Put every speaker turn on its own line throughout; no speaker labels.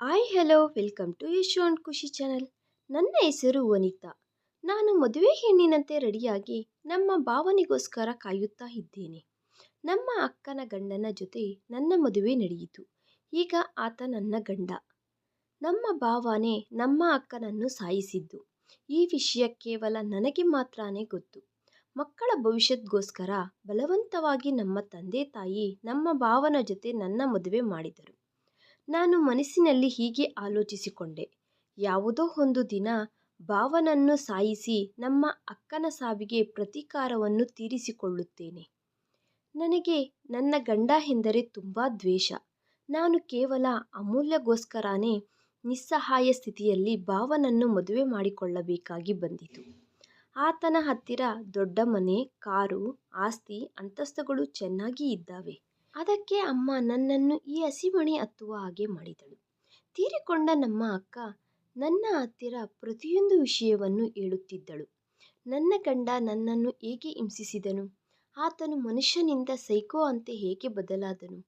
Hi hello welcome to Yashu and Khushi channel ನನ್ನ ಹೆಸರು ವನಿತಾ. ನಾನು ಮದುವೆ ಹೆಣ್ಣಿನಂತೆ ರೆಡಿಯಾಗಿ ನಮ್ಮ ಭಾವನಿಗೋಸ್ಕರ ಕಾಯುತ್ತಾ ಇದ್ದೇನೆ. ನಮ್ಮ ಅಕ್ಕನ ಗಂಡನ ಜೊತೆ ನನ್ನ ಮದುವೆ ನಡೆಯಿತು. ಈಗ ಆತ ನನ್ನ ಗಂಡ. ನಮ್ಮ ಭಾವನೆ ನಮ್ಮ ಅಕ್ಕನನ್ನು ಸಾಯಿಸಿದ್ದು. ಈ ವಿಷಯ ಕೇವಲ ನನಗೆ ಮಾತ್ರನೇ ಗೊತ್ತು. ಮಕ್ಕಳ ಭವಿಷ್ಯದಗೋಸ್ಕರ ಬಲವಂತವಾಗಿ ನಮ್ಮ ತಂದೆ ತಾಯಿ ನಮ್ಮ ಭಾವನ ಜೊತೆ ನನ್ನ ಮದುವೆ ಮಾಡಿದರು. ನಾನು ಮನಸ್ಸಿನಲ್ಲಿ ಹೀಗೆ ಆಲೋಚಿಸಿಕೊಂಡೆ. ಯಾವುದೋ ಒಂದು ದಿನ ಭಾವನನ್ನು ಸಾಯಿಸಿ ನಮ್ಮ ಅಕ್ಕನ ಸಾವಿಗೆ ಪ್ರತೀಕಾರವನ್ನು ತೀರಿಸಿಕೊಳ್ಳುತ್ತೇನೆ. ನನಗೆ ನನ್ನ ಗಂಡ ಎಂದರೆ ತುಂಬ ದ್ವೇಷ. ನಾನು ಕೇವಲ ಅಮೂಲ್ಯಗೋಸ್ಕರನೇ ನಿಸ್ಸಹಾಯ ಸ್ಥಿತಿಯಲ್ಲಿ ಭಾವನನ್ನು ಮದುವೆ ಮಾಡಿಕೊಳ್ಳಬೇಕಾಗಿ ಬಂದಿತು. ಆತನ ಹತ್ತಿರ ದೊಡ್ಡ ಮನೆ, ಕಾರು, ಆಸ್ತಿ, ಅಂತಸ್ತುಗಳು ಚೆನ್ನಾಗಿ ಇದ್ದಾವೆ. ಅದಕ್ಕೆ ಅಮ್ಮ ನನ್ನನ್ನು ಈ ಹಸಿಮಣೆ ಹತ್ತುವ ಹಾಗೆ ಮಾಡಿದಳು. ತೀರಿಕೊಂಡ ನಮ್ಮ ಅಕ್ಕ ನನ್ನ ಹತ್ತಿರ ಪ್ರತಿಯೊಂದು ವಿಷಯವನ್ನು ಹೇಳುತ್ತಿದ್ದಳು. ನನ್ನ ಗಂಡ ನನ್ನನ್ನು ಹೇಗೆ ಹಿಂಸಿಸಿದನು? ಆತನು ಮನುಷ್ಯನಿಂದ ಸೈಕೋ ಅಂತೆ ಹೇಗೆ ಬದಲಾದನು?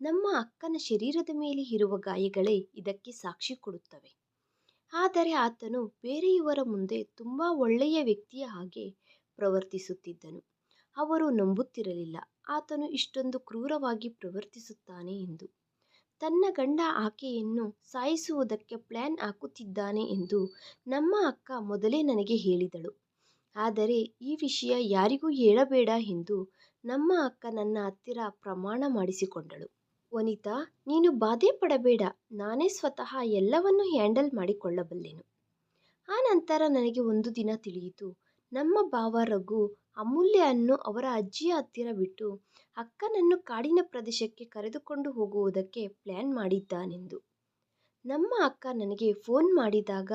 ನಮ್ಮ ಅಕ್ಕನ ಶರೀರದ ಮೇಲೆ ಇರುವ ಗಾಯಗಳೇ ಇದಕ್ಕೆ ಸಾಕ್ಷಿ ಕೊಡುತ್ತವೆ. ಆದರೆ ಆತನು ಬೇರೆಯವರ ಮುಂದೆ ತುಂಬ ಒಳ್ಳೆಯ ವ್ಯಕ್ತಿಯ ಹಾಗೆ ಪ್ರವರ್ತಿಸುತ್ತಿದ್ದನು. ಅವರು ನಂಬುತ್ತಿರಲಿಲ್ಲ. ಆತನು ಇಷ್ಟೊಂದು ಕ್ರೂರವಾಗಿ ಪ್ರವರ್ತಿಸುತ್ತಾನೆ ಎಂದು. ತನ್ನ ಗಂಡ ಆಕೆಯನ್ನು ಸಾಯಿಸುವುದಕ್ಕೆ ಪ್ಲ್ಯಾನ್ ಹಾಕುತ್ತಿದ್ದಾನೆ ಎಂದು ನಮ್ಮ ಅಕ್ಕ ಮೊದಲೇ ನನಗೆ ಹೇಳಿದಳು. ಆದರೆ ಈ ವಿಷಯ ಯಾರಿಗೂ ಹೇಳಬೇಡ ಎಂದು ನಮ್ಮ ಅಕ್ಕ ನನ್ನ ಹತ್ತಿರ ಪ್ರಮಾಣ ಮಾಡಿಸಿಕೊಂಡಳು. ವನಿತಾ, ನೀನು ಬಾಧೆ ಪಡಬೇಡ. ನಾನೇ ಸ್ವತಃ ಎಲ್ಲವನ್ನು ಹ್ಯಾಂಡಲ್ ಮಾಡಿಕೊಳ್ಳಬಲ್ಲೆನು. ಆ ನಂತರ ನನಗೆ ಒಂದು ದಿನ ತಿಳಿಯಿತು. ನಮ್ಮ ಭಾವ ರಘು ಅಮೂಲ್ಯವನ್ನು ಅವರ ಅಜ್ಜಿಯ ಹತ್ತಿರ ಬಿಟ್ಟು ಅಕ್ಕನನ್ನು ಕಾಡಿನ ಪ್ರದೇಶಕ್ಕೆ ಕರೆದುಕೊಂಡು ಹೋಗುವುದಕ್ಕೆ ಪ್ಲ್ಯಾನ್ ಮಾಡಿದ್ದಾನೆಂದು. ನಮ್ಮ ಅಕ್ಕ ನನಗೆ ಫೋನ್ ಮಾಡಿದಾಗ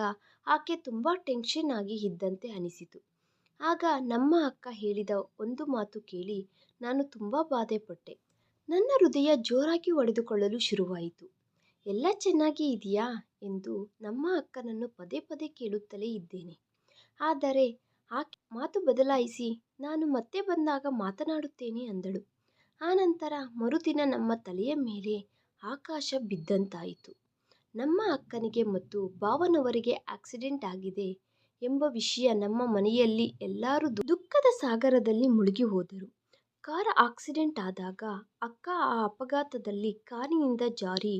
ಆಕೆ ತುಂಬ ಟೆನ್ಷನ್ ಆಗಿ ಇದ್ದಂತೆ ಅನಿಸಿತು. ಆಗ ನಮ್ಮ ಅಕ್ಕ ಹೇಳಿದ ಒಂದು ಮಾತು ಕೇಳಿ ನಾನು ತುಂಬ ಬಾಧೆಪಟ್ಟೆ. ನನ್ನ ಹೃದಯ ಜೋರಾಗಿ ಒಡೆದುಕೊಳ್ಳಲು ಶುರುವಾಯಿತು. ಎಲ್ಲ ಚೆನ್ನಾಗಿ ಇದೆಯಾ? ಎಂದು ನಮ್ಮ ಅಕ್ಕನನ್ನು ಪದೇ ಪದೇ ಕೇಳುತ್ತಲೇ ಇದ್ದೇನೆ. ಆದರೆ ಆಕೆ ಮಾತು ಬದಲಾಯಿಸಿ, ನಾನು ಮತ್ತೆ ಬಂದಾಗ ಮಾತನಾಡುತ್ತೇನೆ ಅಂದಳು. ಆನಂತರ ಮರುದಿನ ನಮ್ಮ ತಲೆಯ ಮೇಲೆ ಆಕಾಶ ಬಿದ್ದಂತಾಯಿತು. ನಮ್ಮ ಅಕ್ಕನಿಗೆ ಮತ್ತು ಭಾವನವರಿಗೆ ಆಕ್ಸಿಡೆಂಟ್ ಆಗಿದೆ ಎಂಬ ವಿಷಯ ನಮ್ಮ ಮನೆಯಲ್ಲಿ ಎಲ್ಲರೂ ದುಃಖದ ಸಾಗರದಲ್ಲಿ ಮುಳುಗಿ ಹೋದರು. ಕಾರ್ ಆಕ್ಸಿಡೆಂಟ್ ಆದಾಗ ಅಕ್ಕ ಆ ಅಪಘಾತದಲ್ಲಿ ಕಾರಿನಿಂದ ಜಾರಿ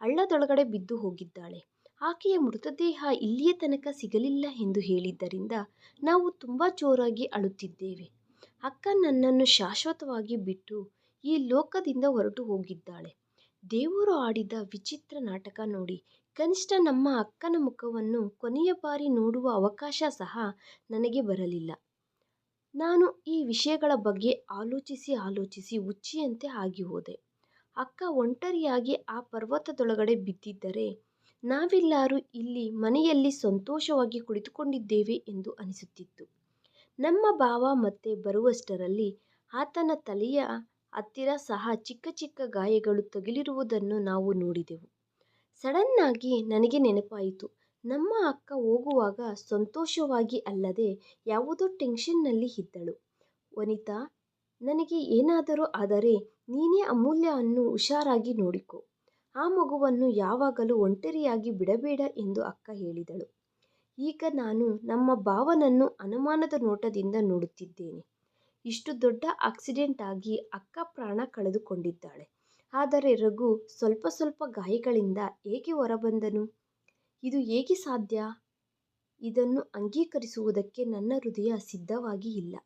ಹಳ್ಳದೊಳಗಡೆ ಬಿದ್ದು ಹೋಗಿದ್ದಾಳೆ. ಆಕೆಯ ಮೃತದೇಹ ಇಲ್ಲಿಯ ತನಕ ಸಿಗಲಿಲ್ಲ ಎಂದು ಹೇಳಿದ್ದರಿಂದ ನಾವು ತುಂಬ ಜೋರಾಗಿ ಅಳುತ್ತಿದ್ದೇವೆ. ಅಕ್ಕ ನನ್ನನ್ನು ಶಾಶ್ವತವಾಗಿ ಬಿಟ್ಟು ಈ ಲೋಕದಿಂದ ಹೊರಟು ಹೋಗಿದ್ದಾಳೆ. ದೇವರು ಆಡಿದ ವಿಚಿತ್ರ ನಾಟಕ ನೋಡಿ ಕನಿಷ್ಠ ನಮ್ಮ ಅಕ್ಕನ ಮುಖವನ್ನು ಕೊನೆಯ ಬಾರಿ ನೋಡುವ ಅವಕಾಶ ಸಹ ನನಗೆ ಬರಲಿಲ್ಲ. ನಾನು ಈ ವಿಷಯಗಳ ಬಗ್ಗೆ ಆಲೋಚಿಸಿ ಆಲೋಚಿಸಿ ಹುಚ್ಚಿಯಂತೆ ಆಗಿ ಹೋದೆ. ಅಕ್ಕ ಒಂಟರಿಯಾಗಿ ಆ ಪರ್ವತದೊಳಗಡೆ ಬಿದ್ದಿದ್ದರೆ ನಾವೆಲ್ಲರೂ ಇಲ್ಲಿ ಮನೆಯಲ್ಲಿ ಸಂತೋಷವಾಗಿ ಕುಳಿತುಕೊಂಡಿದ್ದೇವೆ ಎಂದು ಅನಿಸುತ್ತಿತ್ತು. ನಮ್ಮ ಭಾವ ಮತ್ತೆ ಬರುವಷ್ಟರಲ್ಲಿ ಆತನ ತಲೆಯ ಹತ್ತಿರ ಸಹ ಚಿಕ್ಕ ಚಿಕ್ಕ ಗಾಯಗಳು ತಗುಲಿರುವುದನ್ನು ನಾವು ನೋಡಿದೆವು. ಸಡನ್ನಾಗಿ ನನಗೆ ನೆನಪಾಯಿತು. ನಮ್ಮ ಅಕ್ಕ ಹೋಗುವಾಗ ಸಂತೋಷವಾಗಿ ಅಲ್ಲದೆ ಯಾವುದೋ ಟೆನ್ಷನ್ನಲ್ಲಿ ಇದ್ದಳು. ವನಿತಾ, ನನಗೆ ಏನಾದರೂ ಆದರೆ ನೀನೇ ಅಮೂಲ್ಯವನ್ನು ಹುಷಾರಾಗಿ ನೋಡಿಕೊ. ಆ ಮಗುವನ್ನು ಯಾವಾಗಲೂ ಒಂಟರಿಯಾಗಿ ಬಿಡಬೇಡ ಎಂದು ಅಕ್ಕ ಹೇಳಿದಳು. ಈಗ ನಾನು ನಮ್ಮ ಭಾವನನ್ನು ಅನುಮಾನದ ನೋಟದಿಂದ ನೋಡುತ್ತಿದ್ದೇನೆ. ಇಷ್ಟು ದೊಡ್ಡ ಆಕ್ಸಿಡೆಂಟ್ ಆಗಿ ಅಕ್ಕ ಪ್ರಾಣ ಕಳೆದುಕೊಂಡಿದ್ದಾಳೆ. ಆದರೆ ರಘು ಸ್ವಲ್ಪ ಸ್ವಲ್ಪ ಗಾಯಗಳಿಂದ ಏಕೆ ಹೊರಬಂದನು? ಇದು ಹೇಗೆ ಸಾಧ್ಯ? ಇದನ್ನು ಅಂಗೀಕರಿಸುವುದಕ್ಕೆ ನನ್ನ ಹೃದಯ ಸಿದ್ಧವಾಗಿ ಇಲ್ಲ.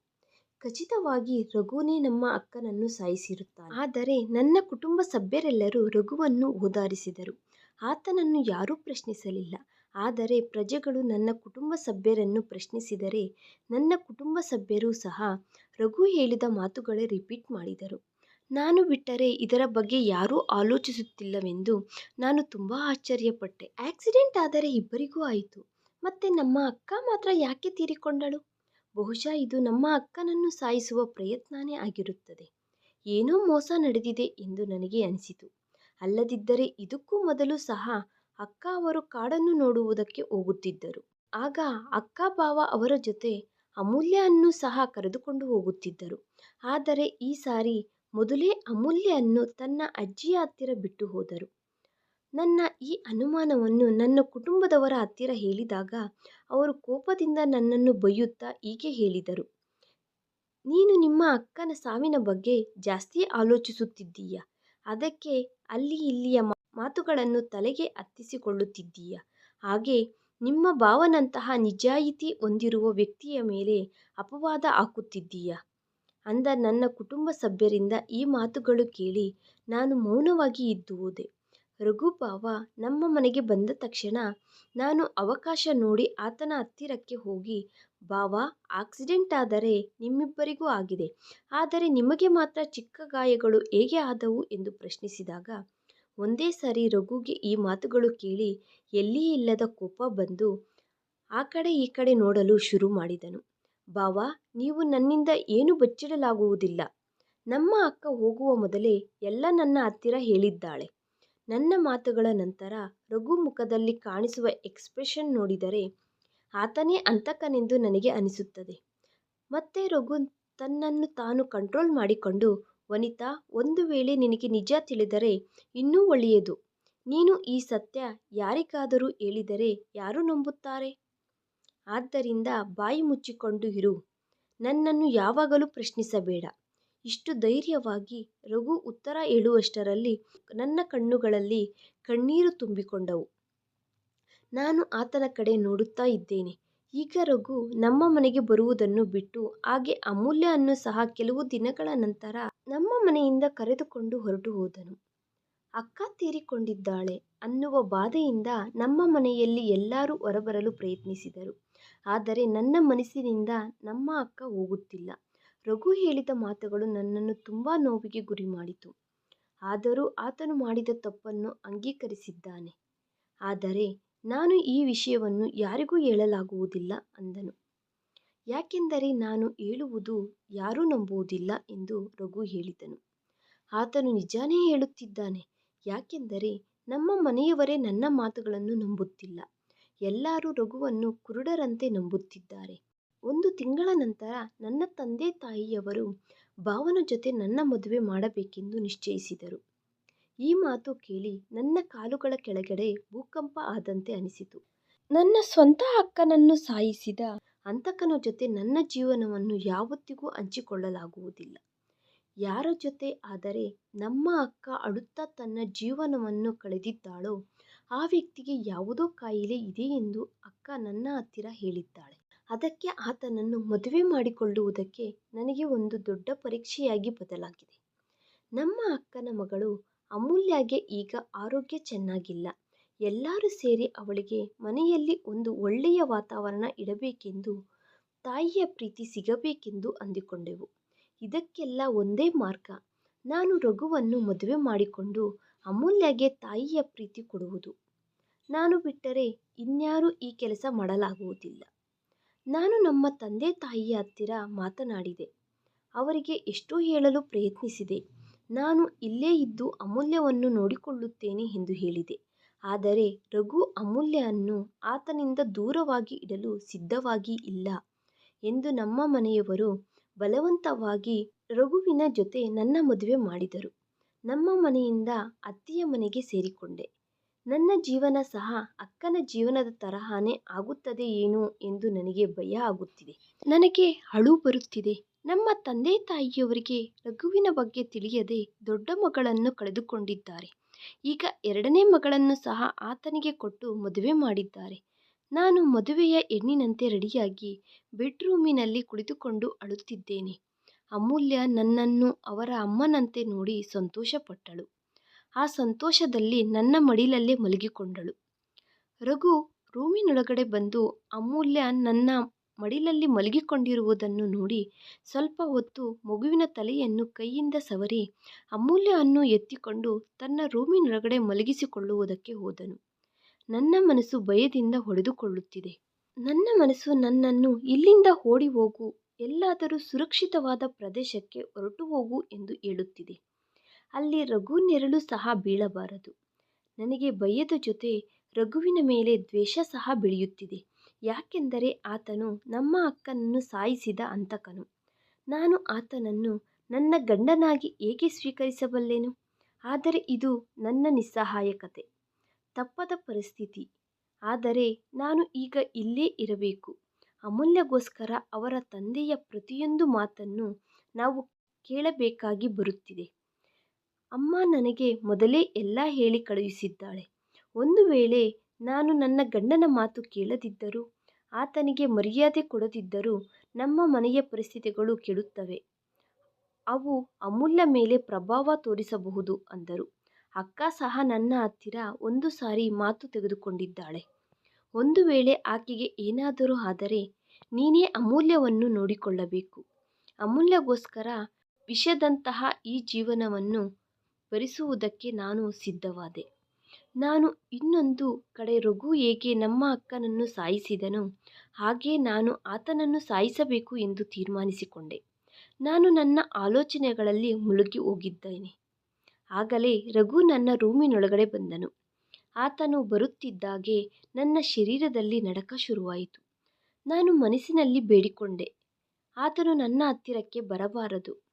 ಖಚಿತವಾಗಿ ರಘುನೇ ನಮ್ಮ ಅಕ್ಕನನ್ನು ಸಾಯಿಸಿರುತ್ತಾನೆ. ಆದರೆ ನನ್ನ ಕುಟುಂಬ ಸಭ್ಯರೆಲ್ಲರೂ ರಘುವನ್ನು ಓದಾರಿಸಿದರು. ಆತನನ್ನು ಯಾರೂ ಪ್ರಶ್ನಿಸಲಿಲ್ಲ. ಆದರೆ ಪ್ರಜೆಗಳು ನನ್ನ ಕುಟುಂಬ ಸಭ್ಯರನ್ನು ಪ್ರಶ್ನಿಸಿದರೆ ನನ್ನ ಕುಟುಂಬ ಸಭ್ಯರೂ ಸಹ ರಘು ಹೇಳಿದ ಮಾತುಗಳೇ ರಿಪೀಟ್ ಮಾಡಿದರು. ನಾನು ಬಿಟ್ಟರೆ ಇದರ ಬಗ್ಗೆ ಯಾರೂ ಆಲೋಚಿಸುತ್ತಿಲ್ಲವೆಂದು ನಾನು ತುಂಬ ಆಶ್ಚರ್ಯಪಟ್ಟೆ. ಆಕ್ಸಿಡೆಂಟ್ ಆದರೆ ಇಬ್ಬರಿಗೂ ಆಯಿತು. ಮತ್ತೆ ನಮ್ಮ ಅಕ್ಕ ಮಾತ್ರ ಯಾಕೆ ತೀರಿಕೊಂಡಳು? ಬಹುಶಃ ಇದು ನಮ್ಮ ಅಕ್ಕನನ್ನು ಸಾಯಿಸುವ ಪ್ರಯತ್ನನೇ ಆಗಿರುತ್ತದೆ. ಏನೋ ಮೋಸ ನಡೆದಿದೆ ಎಂದು ನನಗೆ ಅನಿಸಿತು. ಅಲ್ಲದಿದ್ದರೆ ಇದಕ್ಕೂ ಮೊದಲು ಸಹ ಅಕ್ಕ ಅವರು ಕಾಡನ್ನು ನೋಡುವುದಕ್ಕೆ ಹೋಗುತ್ತಿದ್ದರು. ಆಗ ಅಕ್ಕ ಬಾವ ಅವರ ಜೊತೆ ಅಮೂಲ್ಯನನ್ನು ಸಹ ಕರೆದುಕೊಂಡು ಹೋಗುತ್ತಿದ್ದರು. ಆದರೆ ಈ ಸಾರಿ ಮೊದಲೇ ಅಮೂಲ್ಯನನ್ನು ತನ್ನ ಅಜ್ಜಿಯ ಹತ್ತಿರ ಬಿಟ್ಟು ಹೋದರು. ನನ್ನ ಈ ಅನುಮಾನವನ್ನು ನನ್ನ ಕುಟುಂಬದವರ ಹತ್ತಿರ ಹೇಳಿದಾಗ ಅವರು ಕೋಪದಿಂದ ನನ್ನನ್ನು ಬೈಯುತ್ತಾ ಹೀಗೆ ಹೇಳಿದರು. ನೀನು ನಿಮ್ಮ ಅಕ್ಕನ ಸಾವಿನ ಬಗ್ಗೆ ಜಾಸ್ತಿ ಆಲೋಚಿಸುತ್ತಿದ್ದೀಯ. ಅದಕ್ಕೆ ಅಲ್ಲಿ ಇಲ್ಲಿಯ ಮಾತುಗಳನ್ನು ತಲೆಗೆ ಹತ್ತಿಸಿಕೊಳ್ಳುತ್ತಿದ್ದೀಯ. ಹಾಗೆ ನಿಮ್ಮ ಭಾವನಂತಹ ನಿಜಾಯಿತಿ ಹೊಂದಿರುವ ವ್ಯಕ್ತಿಯ ಮೇಲೆ ಅಪವಾದ ಹಾಕುತ್ತಿದ್ದೀಯ. ಅಂದ ನನ್ನ ಕುಟುಂಬ ಸಭ್ಯರಿಂದ ಈ ಮಾತುಗಳು ಕೇಳಿ ನಾನು ಮೌನವಾಗಿ ಇದ್ದುವುದೇ ರಘು ಭಾವ ನಮ್ಮ ಮನೆಗೆ ಬಂದ ತಕ್ಷಣ ನಾನು ಅವಕಾಶ ನೋಡಿ ಆತನ ಹತ್ತಿರಕ್ಕೆ ಹೋಗಿ, ಬಾವ, ಆಕ್ಸಿಡೆಂಟ್ ಆದರೆ ನಿಮ್ಮಿಬ್ಬರಿಗೂ ಆಗಿದೆ. ಆದರೆ ನಿಮಗೆ ಮಾತ್ರ ಚಿಕ್ಕ ಗಾಯಗಳು ಹೇಗೆ ಆದವು? ಎಂದು ಪ್ರಶ್ನಿಸಿದಾಗ, ಒಂದೇ ಸಾರಿ ರಘುಗೆ ಈ ಮಾತುಗಳು ಕೇಳಿ ಎಲ್ಲಿ ಇಲ್ಲದ ಕೋಪ ಬಂದು ಆ ಕಡೆ ಈ ಕಡೆ ನೋಡಲು ಶುರು ಮಾಡಿದನು. ಬಾವ, ನೀವು ನನ್ನಿಂದ ಏನು ಬಚ್ಚಿಡಲಾಗುವುದಿಲ್ಲ. ನಮ್ಮ ಅಕ್ಕ ಹೋಗುವ ಮೊದಲೇ ಎಲ್ಲ ನನ್ನ ಹತ್ತಿರ ಹೇಳಿದ್ದಾಳೆ. ನನ್ನ ಮಾತುಗಳ ನಂತರ ರಘು ಮುಖದಲ್ಲಿ ಕಾಣಿಸುವ ಎಕ್ಸ್ಪ್ರೆಷನ್ ನೋಡಿದರೆ ಆತನೇ ಅಂತಕನೆಂದು ನನಗೆ ಅನಿಸುತ್ತದೆ. ಮತ್ತೆ ರಘು ತನ್ನನ್ನು ತಾನು ಕಂಟ್ರೋಲ್ ಮಾಡಿಕೊಂಡು, ವನಿತಾ, ಒಂದು ವೇಳೆ ನಿನಗೆ ನಿಜ ತಿಳಿದರೆ ಇನ್ನೂ ಒಳ್ಳೆಯದು. ನೀನು ಈ ಸತ್ಯ ಯಾರಿಗಾದರೂ ಹೇಳಿದರೆ ಯಾರು ನಂಬುತ್ತಾರೆ? ಆದ್ದರಿಂದ ಬಾಯಿ ಮುಚ್ಚಿಕೊಂಡು ಇರು. ನನ್ನನ್ನು ಯಾವಾಗಲೂ ಪ್ರಶ್ನಿಸಬೇಡ. ಇಷ್ಟು ಧೈರ್ಯವಾಗಿ ರಘು ಉತ್ತರ ಹೇಳುವಷ್ಟರಲ್ಲಿ ನನ್ನ ಕಣ್ಣುಗಳಲ್ಲಿ ಕಣ್ಣೀರು ತುಂಬಿಕೊಂಡವು. ನಾನು ಆತನ ಕಡೆ ನೋಡುತ್ತಾ ಇದ್ದೇನೆ. ಈಗ ರಘು ನಮ್ಮ ಮನೆಗೆ ಬರುವುದನ್ನು ಬಿಟ್ಟು ಹಾಗೆ ಅಮೂಲ್ಯವನ್ನು ಸಹ ಕೆಲವು ದಿನಗಳ ನಂತರ ನಮ್ಮ ಮನೆಯಿಂದ ಕರೆದುಕೊಂಡು ಹೊರಟು ಹೋದನು. ಅಕ್ಕ ತೀರಿಕೊಂಡಿದ್ದಾಳೆ ಅನ್ನುವ ಬಾಧೆಯಿಂದ ನಮ್ಮ ಮನೆಯಲ್ಲಿ ಎಲ್ಲರೂ ಹೊರಬರಲು ಪ್ರಯತ್ನಿಸಿದರು. ಆದರೆ ನನ್ನ ಮನಸ್ಸಿನಿಂದ ನಮ್ಮ ಅಕ್ಕ ಹೋಗುತ್ತಿಲ್ಲ. ರಘು ಹೇಳಿದ ಮಾತುಗಳು ನನ್ನನ್ನು ತುಂಬ ನೋವಿಗೆ ಗುರಿ ಮಾಡಿತು. ಆದರೂ ಆತನು ಮಾಡಿದ ತಪ್ಪನ್ನು ಅಂಗೀಕರಿಸಿದ್ದಾನೆ. ಆದರೆ ನಾನು ಈ ವಿಷಯವನ್ನು ಯಾರಿಗೂ ಹೇಳಲಾಗುವುದಿಲ್ಲ ಅಂದನು. ಯಾಕೆಂದರೆ ನಾನು ಹೇಳುವುದು ಯಾರೂ ನಂಬುವುದಿಲ್ಲ ಎಂದು ರಘು ಹೇಳಿದನು. ಆತನು ನಿಜಾನೇ ಹೇಳುತ್ತಿದ್ದಾನೆ, ಯಾಕೆಂದರೆ ನಮ್ಮ ಮನೆಯವರೇ ನನ್ನ ಮಾತುಗಳನ್ನು ನಂಬುತ್ತಿಲ್ಲ. ಎಲ್ಲರೂ ರಘುವನ್ನು ಕುರುಡರಂತೆ ನಂಬುತ್ತಿದ್ದಾರೆ. ಒಂದು ತಿಂಗಳ ನಂತರ ನನ್ನ ತಂದೆ ತಾಯಿಯವರು ಭಾವನ ಜೊತೆ ನನ್ನ ಮದುವೆ ಮಾಡಬೇಕೆಂದು ನಿಶ್ಚಯಿಸಿದರು. ಈ ಮಾತು ಕೇಳಿ ನನ್ನ ಕಾಲುಗಳ ಕೆಳಗಡೆ ಭೂಕಂಪ ಆದಂತೆ ಅನಿಸಿತು. ನನ್ನ ಸ್ವಂತ ಅಕ್ಕನನ್ನು ಸಾಯಿಸಿದ ಅಂತಕನ ಜೊತೆ ನನ್ನ ಜೀವನವನ್ನು ಯಾವತ್ತಿಗೂ ಹಂಚಿಕೊಳ್ಳಲಾಗುವುದಿಲ್ಲ. ಯಾರ ಜೊತೆ ಆದರೆ ನಮ್ಮ ಅಕ್ಕ ಅಳುತ್ತಾ ತನ್ನ ಜೀವನವನ್ನು ಕಳೆದಿದ್ದಾಳೋ ಆ ವ್ಯಕ್ತಿಗೆ ಯಾವುದೋ ಕಾಯಿಲೆ ಇದೆ ಎಂದು ಅಕ್ಕ ನನ್ನ ಹತ್ತಿರ ಹೇಳಿದ್ದಾಳೆ. ಅದಕ್ಕೆ ಆತನನ್ನು ಮದುವೆ ಮಾಡಿಕೊಳ್ಳುವುದಕ್ಕೆ ನನಗೆ ಒಂದು ದೊಡ್ಡ ಪರೀಕ್ಷೆಯಾಗಿ ಬದಲಾಗಿದೆ. ನಮ್ಮ ಅಕ್ಕನ ಮಗಳು ಅಮೂಲ್ಯಗೆ ಈಗ ಆರೋಗ್ಯ ಚೆನ್ನಾಗಿಲ್ಲ. ಎಲ್ಲರೂ ಸೇರಿ ಅವಳಿಗೆ ಮನೆಯಲ್ಲಿ ಒಂದು ಒಳ್ಳೆಯ ವಾತಾವರಣ ಇಡಬೇಕೆಂದು, ತಾಯಿಯ ಪ್ರೀತಿ ಸಿಗಬೇಕೆಂದು ಅಂದುಕೊಂಡೆವು. ಇದಕ್ಕೆಲ್ಲ ಒಂದೇ ಮಾರ್ಗ. ನಾನು ರಘುವನ್ನು ಮದುವೆ ಮಾಡಿಕೊಂಡು ಅಮೂಲ್ಯಗೆ ತಾಯಿಯ ಪ್ರೀತಿ ಕೊಡುವುದು. ನಾನು ಬಿಟ್ಟರೆ ಇನ್ಯಾರೂ ಈ ಕೆಲಸ ಮಾಡಲಾಗುವುದಿಲ್ಲ. ನಾನು ನಮ್ಮ ತಂದೆ ತಾಯಿಯ ಹತ್ತಿರ ಮಾತನಾಡಿದೆ. ಅವರಿಗೆ ಎಷ್ಟೋ ಹೇಳಲು ಪ್ರಯತ್ನಿಸಿದೆ. ನಾನು ಇಲ್ಲೇ ಇದ್ದು ಅಮೂಲ್ಯವನ್ನು ನೋಡಿಕೊಳ್ಳುತ್ತೇನೆ ಎಂದು ಹೇಳಿದೆ. ಆದರೆ ರಘು ಅಮೂಲ್ಯವನ್ನು ಆತನಿಂದ ದೂರವಾಗಿ ಇಡಲು ಸಿದ್ಧವಾಗಿ ಇಲ್ಲ ಎಂದು ನಮ್ಮ ಮನೆಯವರು ಬಲವಂತವಾಗಿ ರಘುವಿನ ಜೊತೆ ನನ್ನ ಮದುವೆ ಮಾಡಿದರು. ನಮ್ಮ ಮನೆಯಿಂದ ಅತ್ತೆಯ ಮನೆಗೆ ಸೇರಿಕೊಂಡೆ. ನನ್ನ ಜೀವನ ಸಹ ಅಕ್ಕನ ಜೀವನದ ತರಹಾನೇ ಆಗುತ್ತದೆ ಏನೋ ಎಂದು ನನಗೆ ಭಯ ಆಗುತ್ತಿದೆ. ನನಗೆ ಅಳು ಬರುತ್ತಿದೆ. ನಮ್ಮ ತಂದೆ ತಾಯಿಯವರಿಗೆ ರಘುವಿನ ಬಗ್ಗೆ ತಿಳಿಯದೆ ದೊಡ್ಡ ಮಗಳನ್ನು ಕಳೆದುಕೊಂಡಿದ್ದಾರೆ. ಈಗ ಎರಡನೇ ಮಗಳನ್ನು ಸಹ ಆತನಿಗೆ ಕೊಟ್ಟು ಮದುವೆ ಮಾಡಿದ್ದಾರೆ. ನಾನು ಮದುವೆಯ ಹೆಣ್ಣಿನಂತೆ ರೆಡಿಯಾಗಿ ಬೆಡ್ರೂಮಿನಲ್ಲಿ ಕುಳಿತುಕೊಂಡು ಅಳುತ್ತಿದ್ದೇನೆ. ಅಮೂಲ್ಯ ನನ್ನನ್ನು ಅವರ ಅಮ್ಮನಂತೆ ನೋಡಿ ಸಂತೋಷಪಟ್ಟಳು. ಆ ಸಂತೋಷದಲ್ಲಿ ನನ್ನ ಮಡಿಲಲ್ಲೇ ಮಲಗಿಕೊಂಡಳು. ರಘು ರೂಮಿನೊಳಗಡೆ ಬಂದು ಅಮೂಲ್ಯ ನನ್ನ ಮಡಿಲಲ್ಲಿ ಮಲಗಿಕೊಂಡಿರುವುದನ್ನು ನೋಡಿ ಸ್ವಲ್ಪ ಹೊತ್ತು ಮಗುವಿನ ತಲೆಯನ್ನು ಕೈಯಿಂದ ಸವರಿ ಅಮೂಲ್ಯವನ್ನು ಎತ್ತಿಕೊಂಡು ತನ್ನ ರೂಮಿನೊಳಗಡೆ ಮಲಗಿಸಿಕೊಳ್ಳುವುದಕ್ಕೆ ಹೋದನು. ನನ್ನ ಮನಸ್ಸು ಭಯದಿಂದ ಹೊಡೆದುಕೊಳ್ಳುತ್ತಿದೆ. ನನ್ನ ಮನಸ್ಸು ನನ್ನನ್ನು ಇಲ್ಲಿಂದ ಓಡಿ ಹೋಗು, ಎಲ್ಲಾದರೂ ಸುರಕ್ಷಿತವಾದ ಪ್ರದೇಶಕ್ಕೆ ಹೊರಟು ಹೋಗು ಎಂದು ಹೇಳುತ್ತಿದೆ. ಅಲ್ಲಿ ರಘು ನೆರಳು ಸಹ ಬೀಳಬಾರದು. ನನಗೆ ಭಯದ ಜೊತೆ ರಘುವಿನ ಮೇಲೆ ದ್ವೇಷ ಸಹ ಬೆಳೆಯುತ್ತಿದೆ. ಯಾಕೆಂದರೆ ಆತನು ನಮ್ಮ ಅಕ್ಕನನ್ನು ಸಾಯಿಸಿದ ಅಂತಕನು ನಾನು ಆತನನ್ನು ನನ್ನ ಗಂಡನಾಗಿ ಏಕೆ ಸ್ವೀಕರಿಸಬಲ್ಲೆನು? ಆದರೆ ಇದು ನನ್ನ ನಿಸ್ಸಹಾಯಕತೆ. ತಪ್ಪದ ಪರಿಸ್ಥಿತಿ. ಆದರೆ ನಾನು ಈಗ ಇಲ್ಲೇ ಇರಬೇಕು. ಅಮೂಲ್ಯಗೋಸ್ಕರ ಅವರ ತಂದೆಯ ಪ್ರತಿಯೊಂದು ಮಾತನ್ನು ನಾವು ಕೇಳಬೇಕಾಗಿ ಬರುತ್ತಿದೆ. ಅಮ್ಮ ನನಗೆ ಮೊದಲೇ ಎಲ್ಲ ಹೇಳಿ ಕಳುಹಿಸಿದ್ದಾಳೆ. ಒಂದು ವೇಳೆ ನಾನು ನನ್ನ ಗಂಡನ ಮಾತು ಕೇಳದಿದ್ದರೂ, ಆತನಿಗೆ ಮರ್ಯಾದೆ ಕೊಡದಿದ್ದರೂ ನಮ್ಮ ಮನೆಯ ಪರಿಸ್ಥಿತಿಗಳು ಕೆಡುತ್ತವೆ. ಅವು ಅಮೂಲ್ಯ ಮೇಲೆ ಪ್ರಭಾವ ತೋರಿಸಬಹುದು ಅಂದರು. ಅಕ್ಕ ಸಹ ನನ್ನ ಹತ್ತಿರ ಒಂದು ಸಾರಿ ಮಾತು ತೆಗೆದುಕೊಂಡಿದ್ದಾಳೆ. ಒಂದು ವೇಳೆ ಆಕೆಗೆ ಏನಾದರೂ ಆದರೆ ನೀನೇ ಅಮೂಲ್ಯವನ್ನು ನೋಡಿಕೊಳ್ಳಬೇಕು. ಅಮೂಲ್ಯಗೋಸ್ಕರ ವಿಷದಂತಹ ಈ ಜೀವನವನ್ನು ಭರಿಸುವುದಕ್ಕೆ ನಾನು ಸಿದ್ಧವಾದೆ. ನಾನು ಇನ್ನೊಂದು ಕಡೆ ರಘು ಹೇಗೆ ನಮ್ಮ ಅಕ್ಕನನ್ನು ಸಾಯಿಸಿದನೋ, ಹಾಗೆ ನಾನು ಆತನನ್ನು ಸಾಯಿಸಬೇಕು ಎಂದು ತೀರ್ಮಾನಿಸಿಕೊಂಡೆ. ನಾನು ನನ್ನ ಆಲೋಚನೆಗಳಲ್ಲಿ ಮುಳುಗಿ ಹೋಗಿದ್ದೇನೆ. ಆಗಲೇ ರಘು ನನ್ನ ರೂಮಿನೊಳಗಡೆ ಬಂದನು. ಆತನು ಬರುತ್ತಿದ್ದಾಗೆ ನನ್ನ ಶರೀರದಲ್ಲಿ ನಡಕ ಶುರುವಾಯಿತು. ನಾನು ಮನಸ್ಸಿನಲ್ಲಿ ಬೇಡಿಕೊಂಡೆ. ಆತನು ನನ್ನ ಹತ್ತಿರಕ್ಕೆ ಬರಬಾರದು.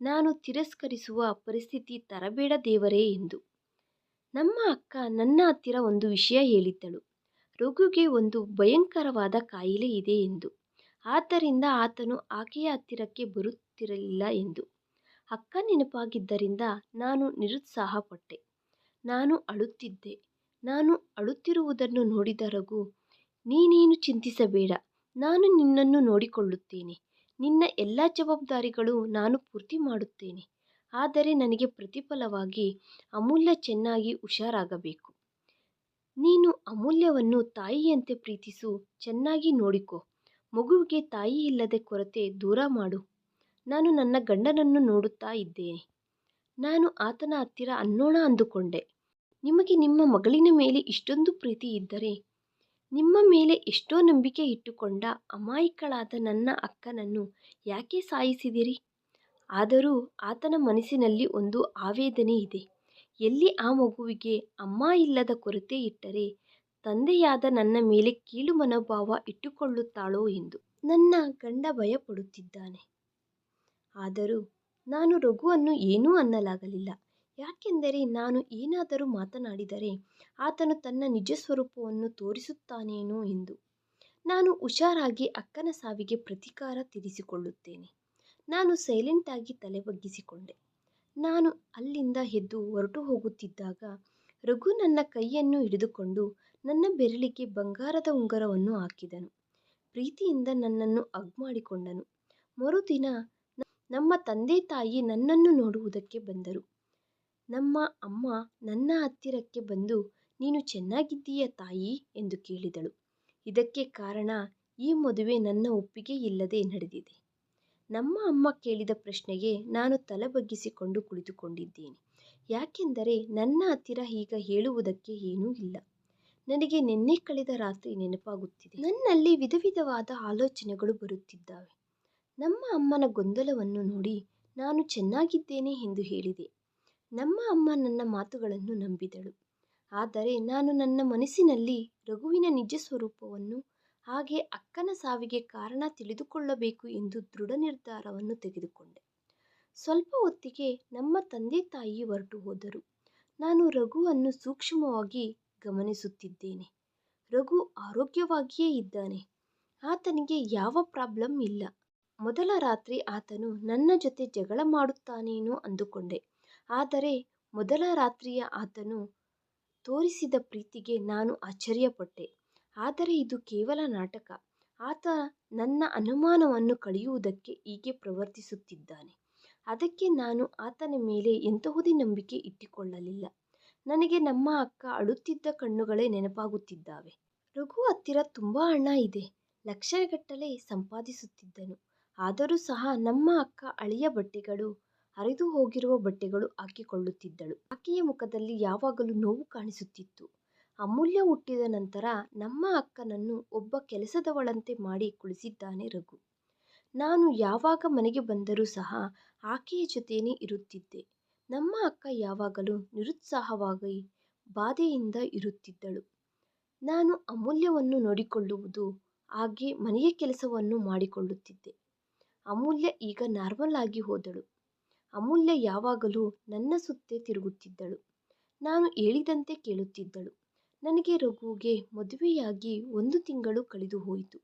ನಾನು ತಿರಸ್ಕರಿಸುವ ಪರಿಸ್ಥಿತಿ ತರಬೇಡ ದೇವರೇ ಎಂದು. ನಮ್ಮ ಅಕ್ಕ ನನ್ನ ಹತ್ತಿರ ಒಂದು ವಿಷಯ ಹೇಳಿದ್ದಳು. ರಘುಗೆ ಒಂದು ಭಯಂಕರವಾದ ಕಾಯಿಲೆ ಇದೆ ಎಂದು. ಆದ್ದರಿಂದ ಆತನು ಆಕೆಯ ಹತ್ತಿರಕ್ಕೆ ಬರುತ್ತಿರಲಿಲ್ಲ ಎಂದು. ಅಕ್ಕ ನೆನಪಾಗಿದ್ದರಿಂದ ನಾನು ನಿರುತ್ಸಾಹಪಟ್ಟೆ. ನಾನು ಅಳುತ್ತಿದ್ದೆ. ನಾನು ಅಳುತ್ತಿರುವುದನ್ನು ನೋಡಿದ ರಘು, ನೀನೇನು ಚಿಂತಿಸಬೇಡ. ನಾನು ನಿನ್ನನ್ನು ನೋಡಿಕೊಳ್ಳುತ್ತೇನೆ. ನಿನ್ನ ಎಲ್ಲ ಜವಾಬ್ದಾರಿಗಳು ನಾನು ಪೂರ್ತಿ ಮಾಡುತ್ತೇನೆ. ಆದರೆ ನನಗೆ ಪ್ರತಿಫಲವಾಗಿ ಅಮೂಲ್ಯ ಚೆನ್ನಾಗಿ ಹುಷಾರಾಗಬೇಕು. ನೀನು ಅಮೂಲ್ಯವನ್ನು ತಾಯಿಯಂತೆ ಪ್ರೀತಿಸು, ಚೆನ್ನಾಗಿ ನೋಡಿಕೋ. ಮಗುವಿಗೆ ತಾಯಿ ಇಲ್ಲದೆ ಕೊರತೆ ದೂರ ಮಾಡು. ನಾನು ನನ್ನ ಗಂಡನನ್ನು ನೋಡುತ್ತಾ ಇದ್ದೇನೆ. ನಾನು ಆತನ ಹತ್ತಿರ ಅನ್ನೋಣ ಅಂದುಕೊಂಡೆ. ನಿಮಗೆ ನಿಮ್ಮ ಮಗಳಿನ ಮೇಲೆ ಇಷ್ಟೊಂದು ಪ್ರೀತಿ ಇದ್ದರೆ ನಿಮ್ಮ ಮೇಲೆ ಎಷ್ಟೋ ನಂಬಿಕೆ ಇಟ್ಟುಕೊಂಡ ಅಮಾಯಕಳಾದ ನನ್ನ ಅಕ್ಕನನ್ನು ಯಾಕೆ ಸಾಯಿಸಿದಿರಿ? ಆದರೂ ಆತನ ಮನಸ್ಸಿನಲ್ಲಿ ಒಂದು ಆವೇದನೆ ಇದೆ. ಎಲ್ಲಿ ಆ ಮಗುವಿಗೆ ಅಮ್ಮ ಇಲ್ಲದ ಕೊರತೆ ಇಟ್ಟರೆ ತಂದೆಯಾದ ನನ್ನ ಮೇಲೆ ಕೀಳು ಮನೋಭಾವ ಇಟ್ಟುಕೊಳ್ಳುತ್ತಾಳೋ ಎಂದು ನನ್ನ ಗಂಡ ಭಯಪಡುತ್ತಿದ್ದಾನೆ. ಆದರೂ ನಾನು ರಘುವನ್ನು ಏನೂ ಅನ್ನಲಾಗಲಿಲ್ಲ. ಯಾಕೆಂದರೆ ನಾನು ಏನಾದರೂ ಮಾತನಾಡಿದರೆ ಆತನು ತನ್ನ ನಿಜ ಸ್ವರೂಪವನ್ನು ತೋರಿಸುತ್ತಾನೇನೋ ಎಂದು. ನಾನು ಹುಷಾರಾಗಿ ಅಕ್ಕನ ಸಾವಿಗೆ ಪ್ರತೀಕಾರ ತೀರಿಸಿಕೊಳ್ಳುತ್ತೇನೆ. ನಾನು ಸೈಲೆಂಟಾಗಿ ತಲೆ ಬಗ್ಗಿಸಿಕೊಂಡೆ ನಾನು ಅಲ್ಲಿಂದ ಎದ್ದು ಹೊರಟು ಹೋಗುತ್ತಿದ್ದಾಗ ರಘು ನನ್ನ ಕೈಯನ್ನು ಹಿಡಿದುಕೊಂಡು ನನ್ನ ಬೆರಳಿಗೆ ಬಂಗಾರದ ಉಂಗರವನ್ನು ಹಾಕಿದನು. ಪ್ರೀತಿಯಿಂದ ನನ್ನನ್ನು ಹಗ್ ಮಾಡಿಕೊಂಡನು. ಮರುದಿನ ನಮ್ಮ ತಂದೆ ತಾಯಿ ನನ್ನನ್ನು ನೋಡುವುದಕ್ಕೆ ಬಂದರು. ನಮ್ಮ ಅಮ್ಮ ನನ್ನ ಹತ್ತಿರಕ್ಕೆ ಬಂದು, ನೀನು ಚೆನ್ನಾಗಿದ್ದೀಯ ತಾಯಿ? ಎಂದು ಕೇಳಿದಳು. ಇದಕ್ಕೆ ಕಾರಣ, ಈ ಮದುವೆ ನನ್ನ ಒಪ್ಪಿಗೆ ಇಲ್ಲದೆ ನಡೆದಿದೆ. ನಮ್ಮ ಅಮ್ಮ ಕೇಳಿದ ಪ್ರಶ್ನೆಗೆ ನಾನು ತಲೆ ಬಗ್ಗಿಸಿಕೊಂಡು ಕುಳಿತುಕೊಂಡಿದ್ದೇನೆ. ಯಾಕೆಂದರೆ ನನ್ನ ಹತ್ತಿರ ಈಗ ಹೇಳುವುದಕ್ಕೆ ಏನೂ ಇಲ್ಲ. ನನಗೆ ನಿನ್ನೆ ಕಳೆದ ರಾತ್ರಿ ನೆನಪಾಗುತ್ತಿದೆ. ನನ್ನಲ್ಲಿ ವಿಧ ವಿಧವಾದ ಆಲೋಚನೆಗಳು ಬರುತ್ತಿದ್ದಾವೆ. ನಮ್ಮ ಅಮ್ಮನ ಗೊಂದಲವನ್ನು ನೋಡಿ ನಾನು ಚೆನ್ನಾಗಿದ್ದೇನೆ ಎಂದು ಹೇಳಿದೆ. ನಮ್ಮ ಅಮ್ಮ ನನ್ನ ಮಾತುಗಳನ್ನು ನಂಬಿದಳು. ಆದರೆ ನಾನು ನನ್ನ ಮನಸ್ಸಿನಲ್ಲಿ ರಘುವಿನ ನಿಜ ಸ್ವರೂಪವನ್ನು, ಹಾಗೆ ಅಕ್ಕನ ಸಾವಿಗೆ ಕಾರಣ ತಿಳಿದುಕೊಳ್ಳಬೇಕು ಎಂದು ದೃಢ ನಿರ್ಧಾರವನ್ನು ತೆಗೆದುಕೊಂಡೆ. ಸ್ವಲ್ಪ ಹೊತ್ತಿಗೆ ನಮ್ಮ ತಂದೆ ತಾಯಿ ಹೊರಟು ಹೋದರು. ನಾನು ರಘುವನ್ನು ಸೂಕ್ಷ್ಮವಾಗಿ ಗಮನಿಸುತ್ತಿದ್ದೇನೆ. ರಘು ಆರೋಗ್ಯವಾಗಿಯೇ ಇದ್ದಾನೆ. ಆತನಿಗೆ ಯಾವ ಪ್ರಾಬ್ಲಮ್ ಇಲ್ಲ. ಮೊದಲ ರಾತ್ರಿ ಆತನು ನನ್ನ ಜೊತೆ ಜಗಳ ಮಾಡುತ್ತಾನೇನೋ ಅಂದುಕೊಂಡೆ. ಆದರೆ ಮೊದಲ ರಾತ್ರಿಯ ಆತನು ತೋರಿಸಿದ ಪ್ರೀತಿಗೆ ನಾನು ಆಶ್ಚರ್ಯಪಟ್ಟೆ. ಆದರೆ ಇದು ಕೇವಲ ನಾಟಕ. ಆತ ನನ್ನ ಅನುಮಾನವನ್ನು ಕಳೆಯುವುದಕ್ಕೆ ಹೀಗೆ ಪ್ರವರ್ತಿಸುತ್ತಿದ್ದಾನೆ. ಅದಕ್ಕೆ ನಾನು ಆತನ ಮೇಲೆ ಎಂತಹುದೇ ನಂಬಿಕೆ ಇಟ್ಟುಕೊಳ್ಳಲಿಲ್ಲ. ನನಗೆ ನಮ್ಮ ಅಕ್ಕ ಅಳುತ್ತಿದ್ದ ಕಣ್ಣುಗಳೇ ನೆನಪಾಗುತ್ತಿದ್ದಾವೆ. ರಘು ಹತ್ತಿರ ತುಂಬ ಹಣ ಇದೆ. ಲಕ್ಷಗಟ್ಟಲೆ ಸಂಪಾದಿಸುತ್ತಿದ್ದನು. ಆದರೂ ಸಹ ನಮ್ಮ ಅಕ್ಕ ಅಳಿಯ ಬಟ್ಟೆಗಳು ಹರಿದು ಹೋಗಿರುವ ಬಟ್ಟೆಗಳು ಹಾಕಿಕೊಳ್ಳುತ್ತಿದ್ದಳು. ಆಕೆಯ ಮುಖದಲ್ಲಿ ಯಾವಾಗಲೂ ನೋವು ಕಾಣಿಸುತ್ತಿತ್ತು. ಅಮೂಲ್ಯ ಹುಟ್ಟಿದ ನಂತರ ನಮ್ಮ ಅಕ್ಕನನ್ನು ಒಬ್ಬ ಕೆಲಸದವಳಂತೆ ಮಾಡಿ ಕುಳಿಸಿದ್ದಾನೆ ರಘು. ನಾನು ಯಾವಾಗ ಮನೆಗೆ ಬಂದರೂ ಸಹ ಆಕೆಯ ಜೊತೆಯೇ ಇರುತ್ತಿದ್ದೆ. ನಮ್ಮ ಅಕ್ಕ ಯಾವಾಗಲೂ ನಿರುತ್ಸಾಹವಾಗಿ ಬಾಧೆಯಿಂದ ಇರುತ್ತಿದ್ದಳು. ನಾನು ಅಮೂಲ್ಯವನ್ನು ನೋಡಿಕೊಳ್ಳುವುದು ಹಾಗೆ ಮನೆಯ ಕೆಲಸವನ್ನು ಮಾಡಿಕೊಳ್ಳುತ್ತಿದ್ದೆ. ಅಮೂಲ್ಯ ಈಗ ನಾರ್ಮಲ್ ಆಗಿ ಹೋದಳು. ಅಮೂಲ್ಯ ಯಾವಾಗಲೂ ನನ್ನ ಸುತ್ತೇ ತಿರುಗುತ್ತಿದ್ದಳು ನಾನು ಹೇಳಿದಂತೆ ಕೇಳುತ್ತಿದ್ದಳು ನನಗೆ ರಘುಗೆ ಮದುವೆಯಾಗಿ ಒಂದು ತಿಂಗಳು ಕಳೆದು ಹೋಯಿತು.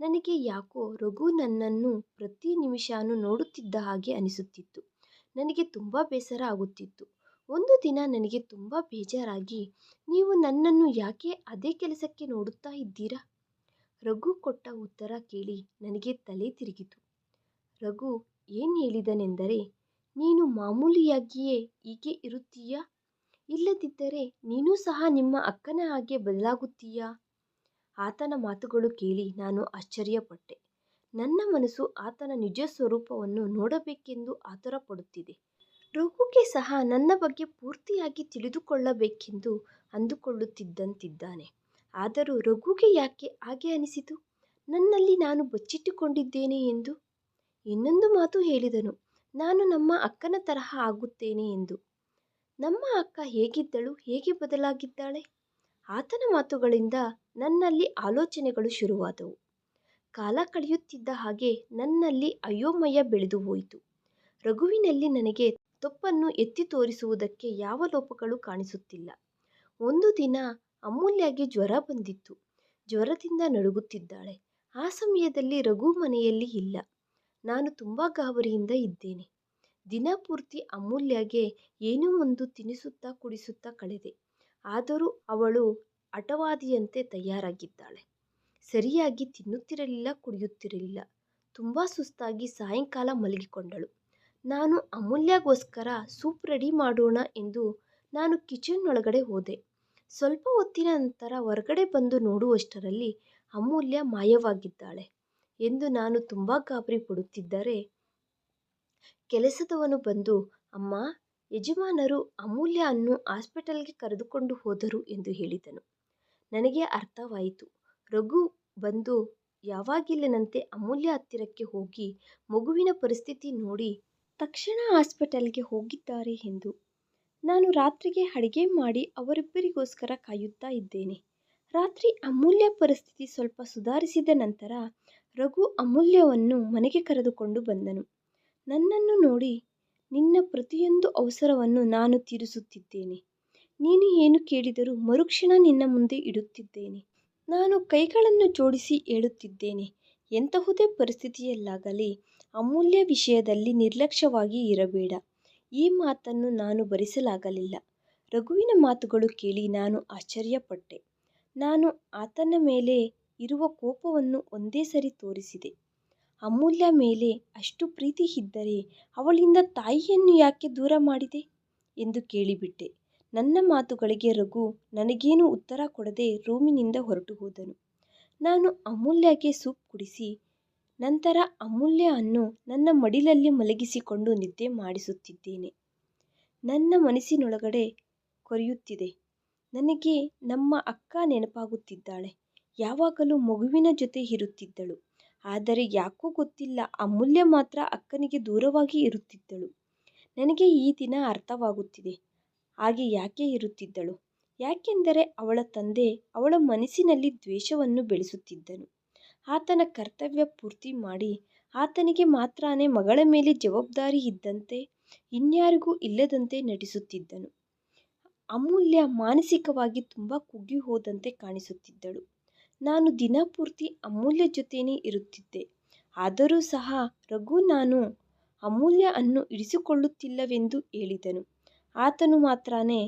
ನನಗೆ ಯಾಕೋ ರಘು ನನ್ನನ್ನು ಪ್ರತಿ ನಿಮಿಷನೂ ನೋಡುತ್ತಿದ್ದ ಹಾಗೆ ಅನಿಸುತ್ತಿತ್ತು. ನನಗೆ ತುಂಬ ಬೇಸರ ಆಗುತ್ತಿತ್ತು. ಒಂದು ದಿನ ನನಗೆ ತುಂಬ ಬೇಜಾರಾಗಿ, ನೀವು ನನ್ನನ್ನು ಯಾಕೆ ಅದೇ ಕೆಲಸಕ್ಕೆ ನೋಡುತ್ತಾ ಇದ್ದೀರಾ? ರಘು ಕೊಟ್ಟ ಉತ್ತರ ಕೇಳಿ ನನಗೆ ತಲೆ ತಿರುಗಿತು. ರಘು ಏನು ಹೇಳಿದನೆಂದರೆ ನೀನು ಮಾಮೂಲಿಯಾಗಿಯೇ ಹೀಗೆ ಇರುತ್ತೀಯಾ? ಇಲ್ಲದಿದ್ದರೆ ನೀನೂ ಸಹ ನಿಮ್ಮ ಅಕ್ಕನ ಹಾಗೆ ಬದಲಾಗುತ್ತೀಯಾ? ಆತನ ಮಾತುಗಳು ಕೇಳಿ ನಾನು ಆಶ್ಚರ್ಯಪಟ್ಟೆ. ನನ್ನ ಮನಸ್ಸು ಆತನ ನಿಜ ಸ್ವರೂಪವನ್ನು ನೋಡಬೇಕೆಂದು ಆತುರಪಡುತ್ತಿದೆ. ರಘುಗೆ ಸಹ ನನ್ನ ಬಗ್ಗೆ ಪೂರ್ತಿಯಾಗಿ ತಿಳಿದುಕೊಳ್ಳಬೇಕೆಂದು ಅಂದುಕೊಳ್ಳುತ್ತಿದ್ದಂತಿದ್ದಾನೆ. ಆದರೂ ರಘುಗೆ ಯಾಕೆ ಹಾಗೆ ಅನಿಸಿತು? ನನ್ನಲ್ಲಿ ನಾನು ಬಚ್ಚಿಟ್ಟುಕೊಂಡಿದ್ದೇನೆ ಎಂದು? ಇನ್ನೊಂದು ಮಾತು ಹೇಳಿದನು ನಾನು ನಮ್ಮ ಅಕ್ಕನ ತರಹ ಆಗುತ್ತೇನೆ ಎಂದು. ನಮ್ಮ ಅಕ್ಕ ಹೇಗಿದ್ದಳು, ಹೇಗೆ ಬದಲಾಗಿದ್ದಾಳೆ? ಆತನ ಮಾತುಗಳಿಂದ ನನ್ನಲ್ಲಿ ಆಲೋಚನೆಗಳು ಶುರುವಾದವು. ಕಾಲ ಕಳೆಯುತ್ತಿದ್ದ ಹಾಗೆ ನನ್ನಲ್ಲಿ ಅಯೋಮಯ ಬೆಳೆದು ಹೋಯಿತು. ರಘುವಿನಲ್ಲಿ ನನಗೆ ತಪ್ಪನ್ನು ಎತ್ತಿ ತೋರಿಸುವುದಕ್ಕೆ ಯಾವ ಲೋಪಗಳು ಕಾಣಿಸುತ್ತಿಲ್ಲ. ಒಂದು ದಿನ ಅಮೂಲ್ಯಾಗಿ ಜ್ವರ ಬಂದಿತ್ತು. ಜ್ವರದಿಂದ ನಡುಗುತ್ತಿದ್ದಾಳೆ. ಆ ಸಮಯದಲ್ಲಿ ರಘು ಮನೆಯಲ್ಲಿ ಇಲ್ಲ. ನಾನು ತುಂಬ ಗಾಬರಿಯಿಂದ ಇದ್ದೇನೆ. ದಿನಪೂರ್ತಿ ಅಮೂಲ್ಯಗೆ ಏನೋ ಒಂದು ತಿನ್ನಿಸುತ್ತಾ ಕುಡಿಸುತ್ತಾ ಕಳೆದೆ. ಆದರೂ ಅವಳು ಹಠವಾದಿಯಂತೆ ತಯಾರಾಗಿದ್ದಾಳೆ. ಸರಿಯಾಗಿ ತಿನ್ನುತ್ತಿರಲಿಲ್ಲ, ಕುಡಿಯುತ್ತಿರಲಿಲ್ಲ. ತುಂಬ ಸುಸ್ತಾಗಿ ಸಾಯಂಕಾಲ ಮಲಗಿಕೊಂಡಳು. ನಾನು ಅಮೂಲ್ಯಗೋಸ್ಕರ ಸೂಪ್ ರೆಡಿ ಮಾಡೋಣ ಎಂದು ನಾನು ಕಿಚನ್ನೊಳಗಡೆ ಹೋದೆ. ಸ್ವಲ್ಪ ಹೊತ್ತಿನ ನಂತರ ಹೊರಗಡೆ ಬಂದು ನೋಡುವಷ್ಟರಲ್ಲಿ ಅಮೂಲ್ಯ ಮಾಯವಾಗಿದ್ದಾಳೆ ಎಂದು ನಾನು ತುಂಬ ಗಾಬರಿ ಪಡುತ್ತಿದ್ದರೆ ಕೆಲಸದವನು ಬಂದು, ಅಮ್ಮ, ಯಜಮಾನರು ಅಮೂಲ್ಯ ಅನ್ನು ಹಾಸ್ಪಿಟಲ್ಗೆ ಕರೆದುಕೊಂಡು ಹೋದರು ಎಂದು ಹೇಳಿದನು. ನನಗೆ ಅರ್ಥವಾಯಿತು. ರಘು ಬಂದು ಯಾವಾಗಿಲ್ಲನಂತೆ ಅಮೂಲ್ಯ ಹತ್ತಿರಕ್ಕೆ ಹೋಗಿ ಮಗುವಿನ ಪರಿಸ್ಥಿತಿ ನೋಡಿ ತಕ್ಷಣ ಹಾಸ್ಪಿಟಲ್ಗೆ ಹೋಗಿದ್ದಾರೆ ಎಂದು. ನಾನು ರಾತ್ರಿಗೆ ಅಡುಗೆ ಮಾಡಿ ಅವರಿಬ್ಬರಿಗೋಸ್ಕರ ಕಾಯುತ್ತಾ ಇದ್ದೇನೆ. ರಾತ್ರಿ ಅಮೂಲ್ಯ ಪರಿಸ್ಥಿತಿ ಸ್ವಲ್ಪ ಸುಧಾರಿಸಿದ ನಂತರ ರಘು ಅಮೂಲ್ಯವನ್ನು ಮನೆಗೆ ಕರೆದುಕೊಂಡು ಬಂದನು. ನನ್ನನ್ನು ನೋಡಿ ನಿನ್ನ ಪ್ರತಿಯೊಂದು ಅವಸರವನ್ನು ನಾನು ತೀರಿಸುತ್ತಿದ್ದೇನೆ. ನೀನು ಏನು ಕೇಳಿದರೂ ಮರುಕ್ಷಣ ನಿನ್ನ ಮುಂದೆ ಇಡುತ್ತಿದ್ದೇನೆ. ನಾನು ಕೈಗಳನ್ನು ಜೋಡಿಸಿ ಹೇಳುತ್ತಿದ್ದೇನೆ ಎಂತಹುದೇ ಪರಿಸ್ಥಿತಿಯಲ್ಲಾಗಲಿ ಅಮೂಲ್ಯ ವಿಷಯದಲ್ಲಿ ನಿರ್ಲಕ್ಷ್ಯವಾಗಿ ಇರಬೇಡ. ಈ ಮಾತನ್ನು ನಾನು ಭರಿಸಲಾಗಲಿಲ್ಲ. ರಘುವಿನ ಮಾತುಗಳು ಕೇಳಿ ನಾನು ಆಶ್ಚರ್ಯಪಟ್ಟೆ. ನಾನು ಆತನ ಮೇಲೆ ಇರುವ ಕೋಪವನ್ನು ಒಂದೇ ಸರಿ ತೋರಿಸಿದೆ. ಅಮೂಲ್ಯ ಮೇಲೆ ಅಷ್ಟು ಪ್ರೀತಿ ಇದ್ದರೆ ಅವಳಿಂದ ತಾಯಿಯನ್ನು ಯಾಕೆ ದೂರ ಮಾಡಿದೆ? ಎಂದು ಕೇಳಿಬಿಟ್ಟೆ. ನನ್ನ ಮಾತುಗಳಿಗೆ ರಘು ನನಗೇನು ಉತ್ತರ ಕೊಡದೆ ರೂಮಿನಿಂದ ಹೊರಟು ಹೋದನು. ನಾನು ಅಮೂಲ್ಯಗೆ ಸೂಪ್ ಕುಡಿಸಿ, ನಂತರ ಅಮೂಲ್ಯ ಅನ್ನು ನನ್ನ ಮಡಿಲಲ್ಲಿ ಮಲಗಿಸಿಕೊಂಡು ನಿದ್ದೆ ಮಾಡಿಸುತ್ತಿದ್ದೇನೆ. ನನ್ನ ಮನಸ್ಸಿನೊಳಗಡೆ ಕೊರೆಯುತ್ತಿದೆ. ನನಗೆ ನಮ್ಮ ಅಕ್ಕ ನೆನಪಾಗುತ್ತಿದ್ದಾಳೆ. ಯಾವಾಗಲೂ ಮಗುವಿನ ಜೊತೆ ಇರುತ್ತಿದ್ದಳು. ಆದರೆ ಯಾಕೋ ಗೊತ್ತಿಲ್ಲ ಅಮೂಲ್ಯ ಮಾತ್ರ ಅಕ್ಕನಿಗೆ ದೂರವಾಗಿ ಇರುತ್ತಿದ್ದಳು. ನನಗೆ ಈ ದಿನ ಅರ್ಥವಾಗುತ್ತಿದೆ ಹಾಗೆ ಯಾಕೆ ಇರುತ್ತಿದ್ದಳು? ಯಾಕೆಂದರೆ ಅವಳ ತಂದೆ ಅವಳ ಮನಸ್ಸಿನಲ್ಲಿ ದ್ವೇಷವನ್ನು ಬೆಳೆಸುತ್ತಿದ್ದನು. ಆತನ ಕರ್ತವ್ಯ ಪೂರ್ತಿ ಮಾಡಿ ಆತನಿಗೆ ಮಾತ್ರನೇ ಮಗಳ ಮೇಲೆ ಜವಾಬ್ದಾರಿ ಇದ್ದಂತೆ, ಇನ್ಯಾರಿಗೂ ಇಲ್ಲದಂತೆ ನಟಿಸುತ್ತಿದ್ದನು. ಅಮೂಲ್ಯ ಮಾನಸಿಕವಾಗಿ ತುಂಬ ಕುಗ್ಗಿ ಹೋದಂತೆ ಕಾಣಿಸುತ್ತಿದ್ದಳು. ನಾನು ದಿನಪೂರ್ತಿ ಅಮೂಲ್ಯ ಜೊತೆಯೇ ಇರುತ್ತಿದ್ದೆ. ಆದರೂ ಸಹ ರಘು ನಾನು ಅಮೂಲ್ಯ ಅನ್ನು ಇಡಿಸಿಕೊಳ್ಳುತ್ತಿಲ್ಲವೆಂದು ಹೇಳಿದನು. ಆತನು ಮಾತ್ರನೇ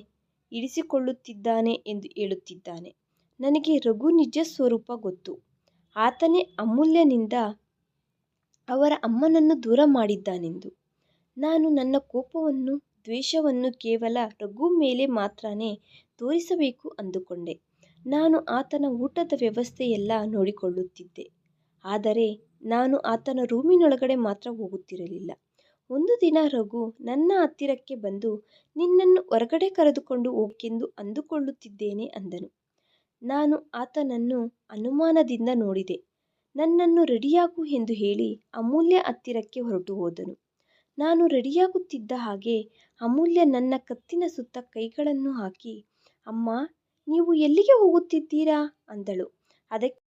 ಇಡಿಸಿಕೊಳ್ಳುತ್ತಿದ್ದಾನೆ ಎಂದು ಹೇಳುತ್ತಿದ್ದಾನೆ. ನನಗೆ ರಘು ನಿಜ ಸ್ವರೂಪ ಗೊತ್ತು. ಆತನೇ ಅಮೂಲ್ಯನಿಂದ ಅವರ ಅಮ್ಮನನ್ನು ದೂರ ಮಾಡಿದ್ದಾನೆಂದು. ನಾನು ನನ್ನ ಕೋಪವನ್ನು ದ್ವೇಷವನ್ನು ಕೇವಲ ರಘು ಮೇಲೆ ಮಾತ್ರನೇ ತೋರಿಸಬೇಕು ಅಂದುಕೊಂಡೆ. ನಾನು ಆತನ ಊಟದ ವ್ಯವಸ್ಥೆಯೆಲ್ಲ ನೋಡಿಕೊಳ್ಳುತ್ತಿದ್ದೆ. ಆದರೆ ನಾನು ಆತನ ರೂಮಿನೊಳಗಡೆ ಮಾತ್ರ ಹೋಗುತ್ತಿರಲಿಲ್ಲ. ಒಂದು ದಿನ ರಘು ನನ್ನ ಹತ್ತಿರಕ್ಕೆ ಬಂದು, ನಿನ್ನನ್ನು ಹೊರಗಡೆ ಕರೆದುಕೊಂಡು ಹೋಗಕ್ಕೆಂದು ಅಂದುಕೊಳ್ಳುತ್ತಿದ್ದೇನೆ ಅಂದನು. ನಾನು ಆತನನ್ನು ಅನುಮಾನದಿಂದ ನೋಡಿದೆ. ನನ್ನನ್ನು ರೆಡಿಯಾಗು ಎಂದು ಹೇಳಿ ಅಮೂಲ್ಯ ಹತ್ತಿರಕ್ಕೆ ಹೊರಟು ಹೋದನು. ನಾನು ರೆಡಿಯಾಗುತ್ತಿದ್ದ ಹಾಗೆ ಅಮೂಲ್ಯ ನನ್ನ ಕತ್ತಿನ ಸುತ್ತ ಕೈಗಳನ್ನು ಹಾಕಿ, ಅಮ್ಮಾ ನೀವು ಎಲ್ಲಿಗೆ ಹೋಗುತ್ತಿದ್ದೀರಾ? ಅಂದಳು. ಅದಕ್ಕೆ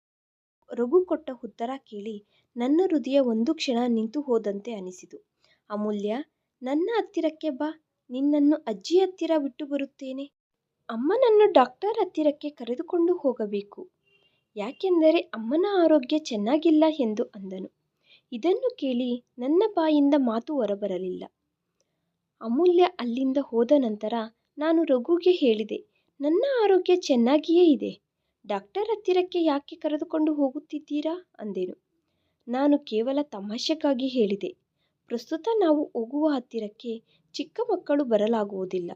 ರಘು ಕೊಟ್ಟ ಉತ್ತರ ಕೇಳಿ ನನ್ನ ಹೃದಯ ಒಂದು ಕ್ಷಣ ನಿಂತು ಹೋದಂತೆ ಅನಿಸಿತು. ಅಮೂಲ್ಯ, ನನ್ನ ಹತ್ತಿರಕ್ಕೆ ಬಾ ನಿನ್ನನ್ನು ಅಜ್ಜಿ ಹತ್ತಿರ ಬಿಟ್ಟು ಬರುತ್ತೇನೆ. ಅಮ್ಮನನ್ನು ಡಾಕ್ಟರ್ ಹತ್ತಿರಕ್ಕೆ ಕರೆದುಕೊಂಡು ಹೋಗಬೇಕು ಯಾಕೆಂದರೆ ಅಮ್ಮನ ಆರೋಗ್ಯ ಚೆನ್ನಾಗಿಲ್ಲ ಎಂದು ಅಂದನು ಇದನ್ನು ಕೇಳಿ ನನ್ನ ಬಾಯಿಂದ ಮಾತು ಹೊರಬರಲಿಲ್ಲ ಅಮೂಲ್ಯ ಅಲ್ಲಿಂದ ಹೋದ ನಂತರ ನಾನು ರಘುಗೆ ಹೇಳಿದೆ ನನ್ನ ಆರೋಗ್ಯ ಚೆನ್ನಾಗಿಯೇ ಇದೆ. ಡಾಕ್ಟರ್ ಹತ್ತಿರಕ್ಕೆ ಯಾಕೆ ಕರೆದುಕೊಂಡು ಹೋಗುತ್ತಿದ್ದೀರಾ? ಅಂದೆನು. ನಾನು ಕೇವಲ ತಮಾಷೆಗಾಗಿ ಹೇಳಿದೆ. ಪ್ರಸ್ತುತ ನಾವು ಹೋಗುವ ಹತ್ತಿರಕ್ಕೆ ಚಿಕ್ಕ ಮಕ್ಕಳು ಬರಲಾಗುವುದಿಲ್ಲ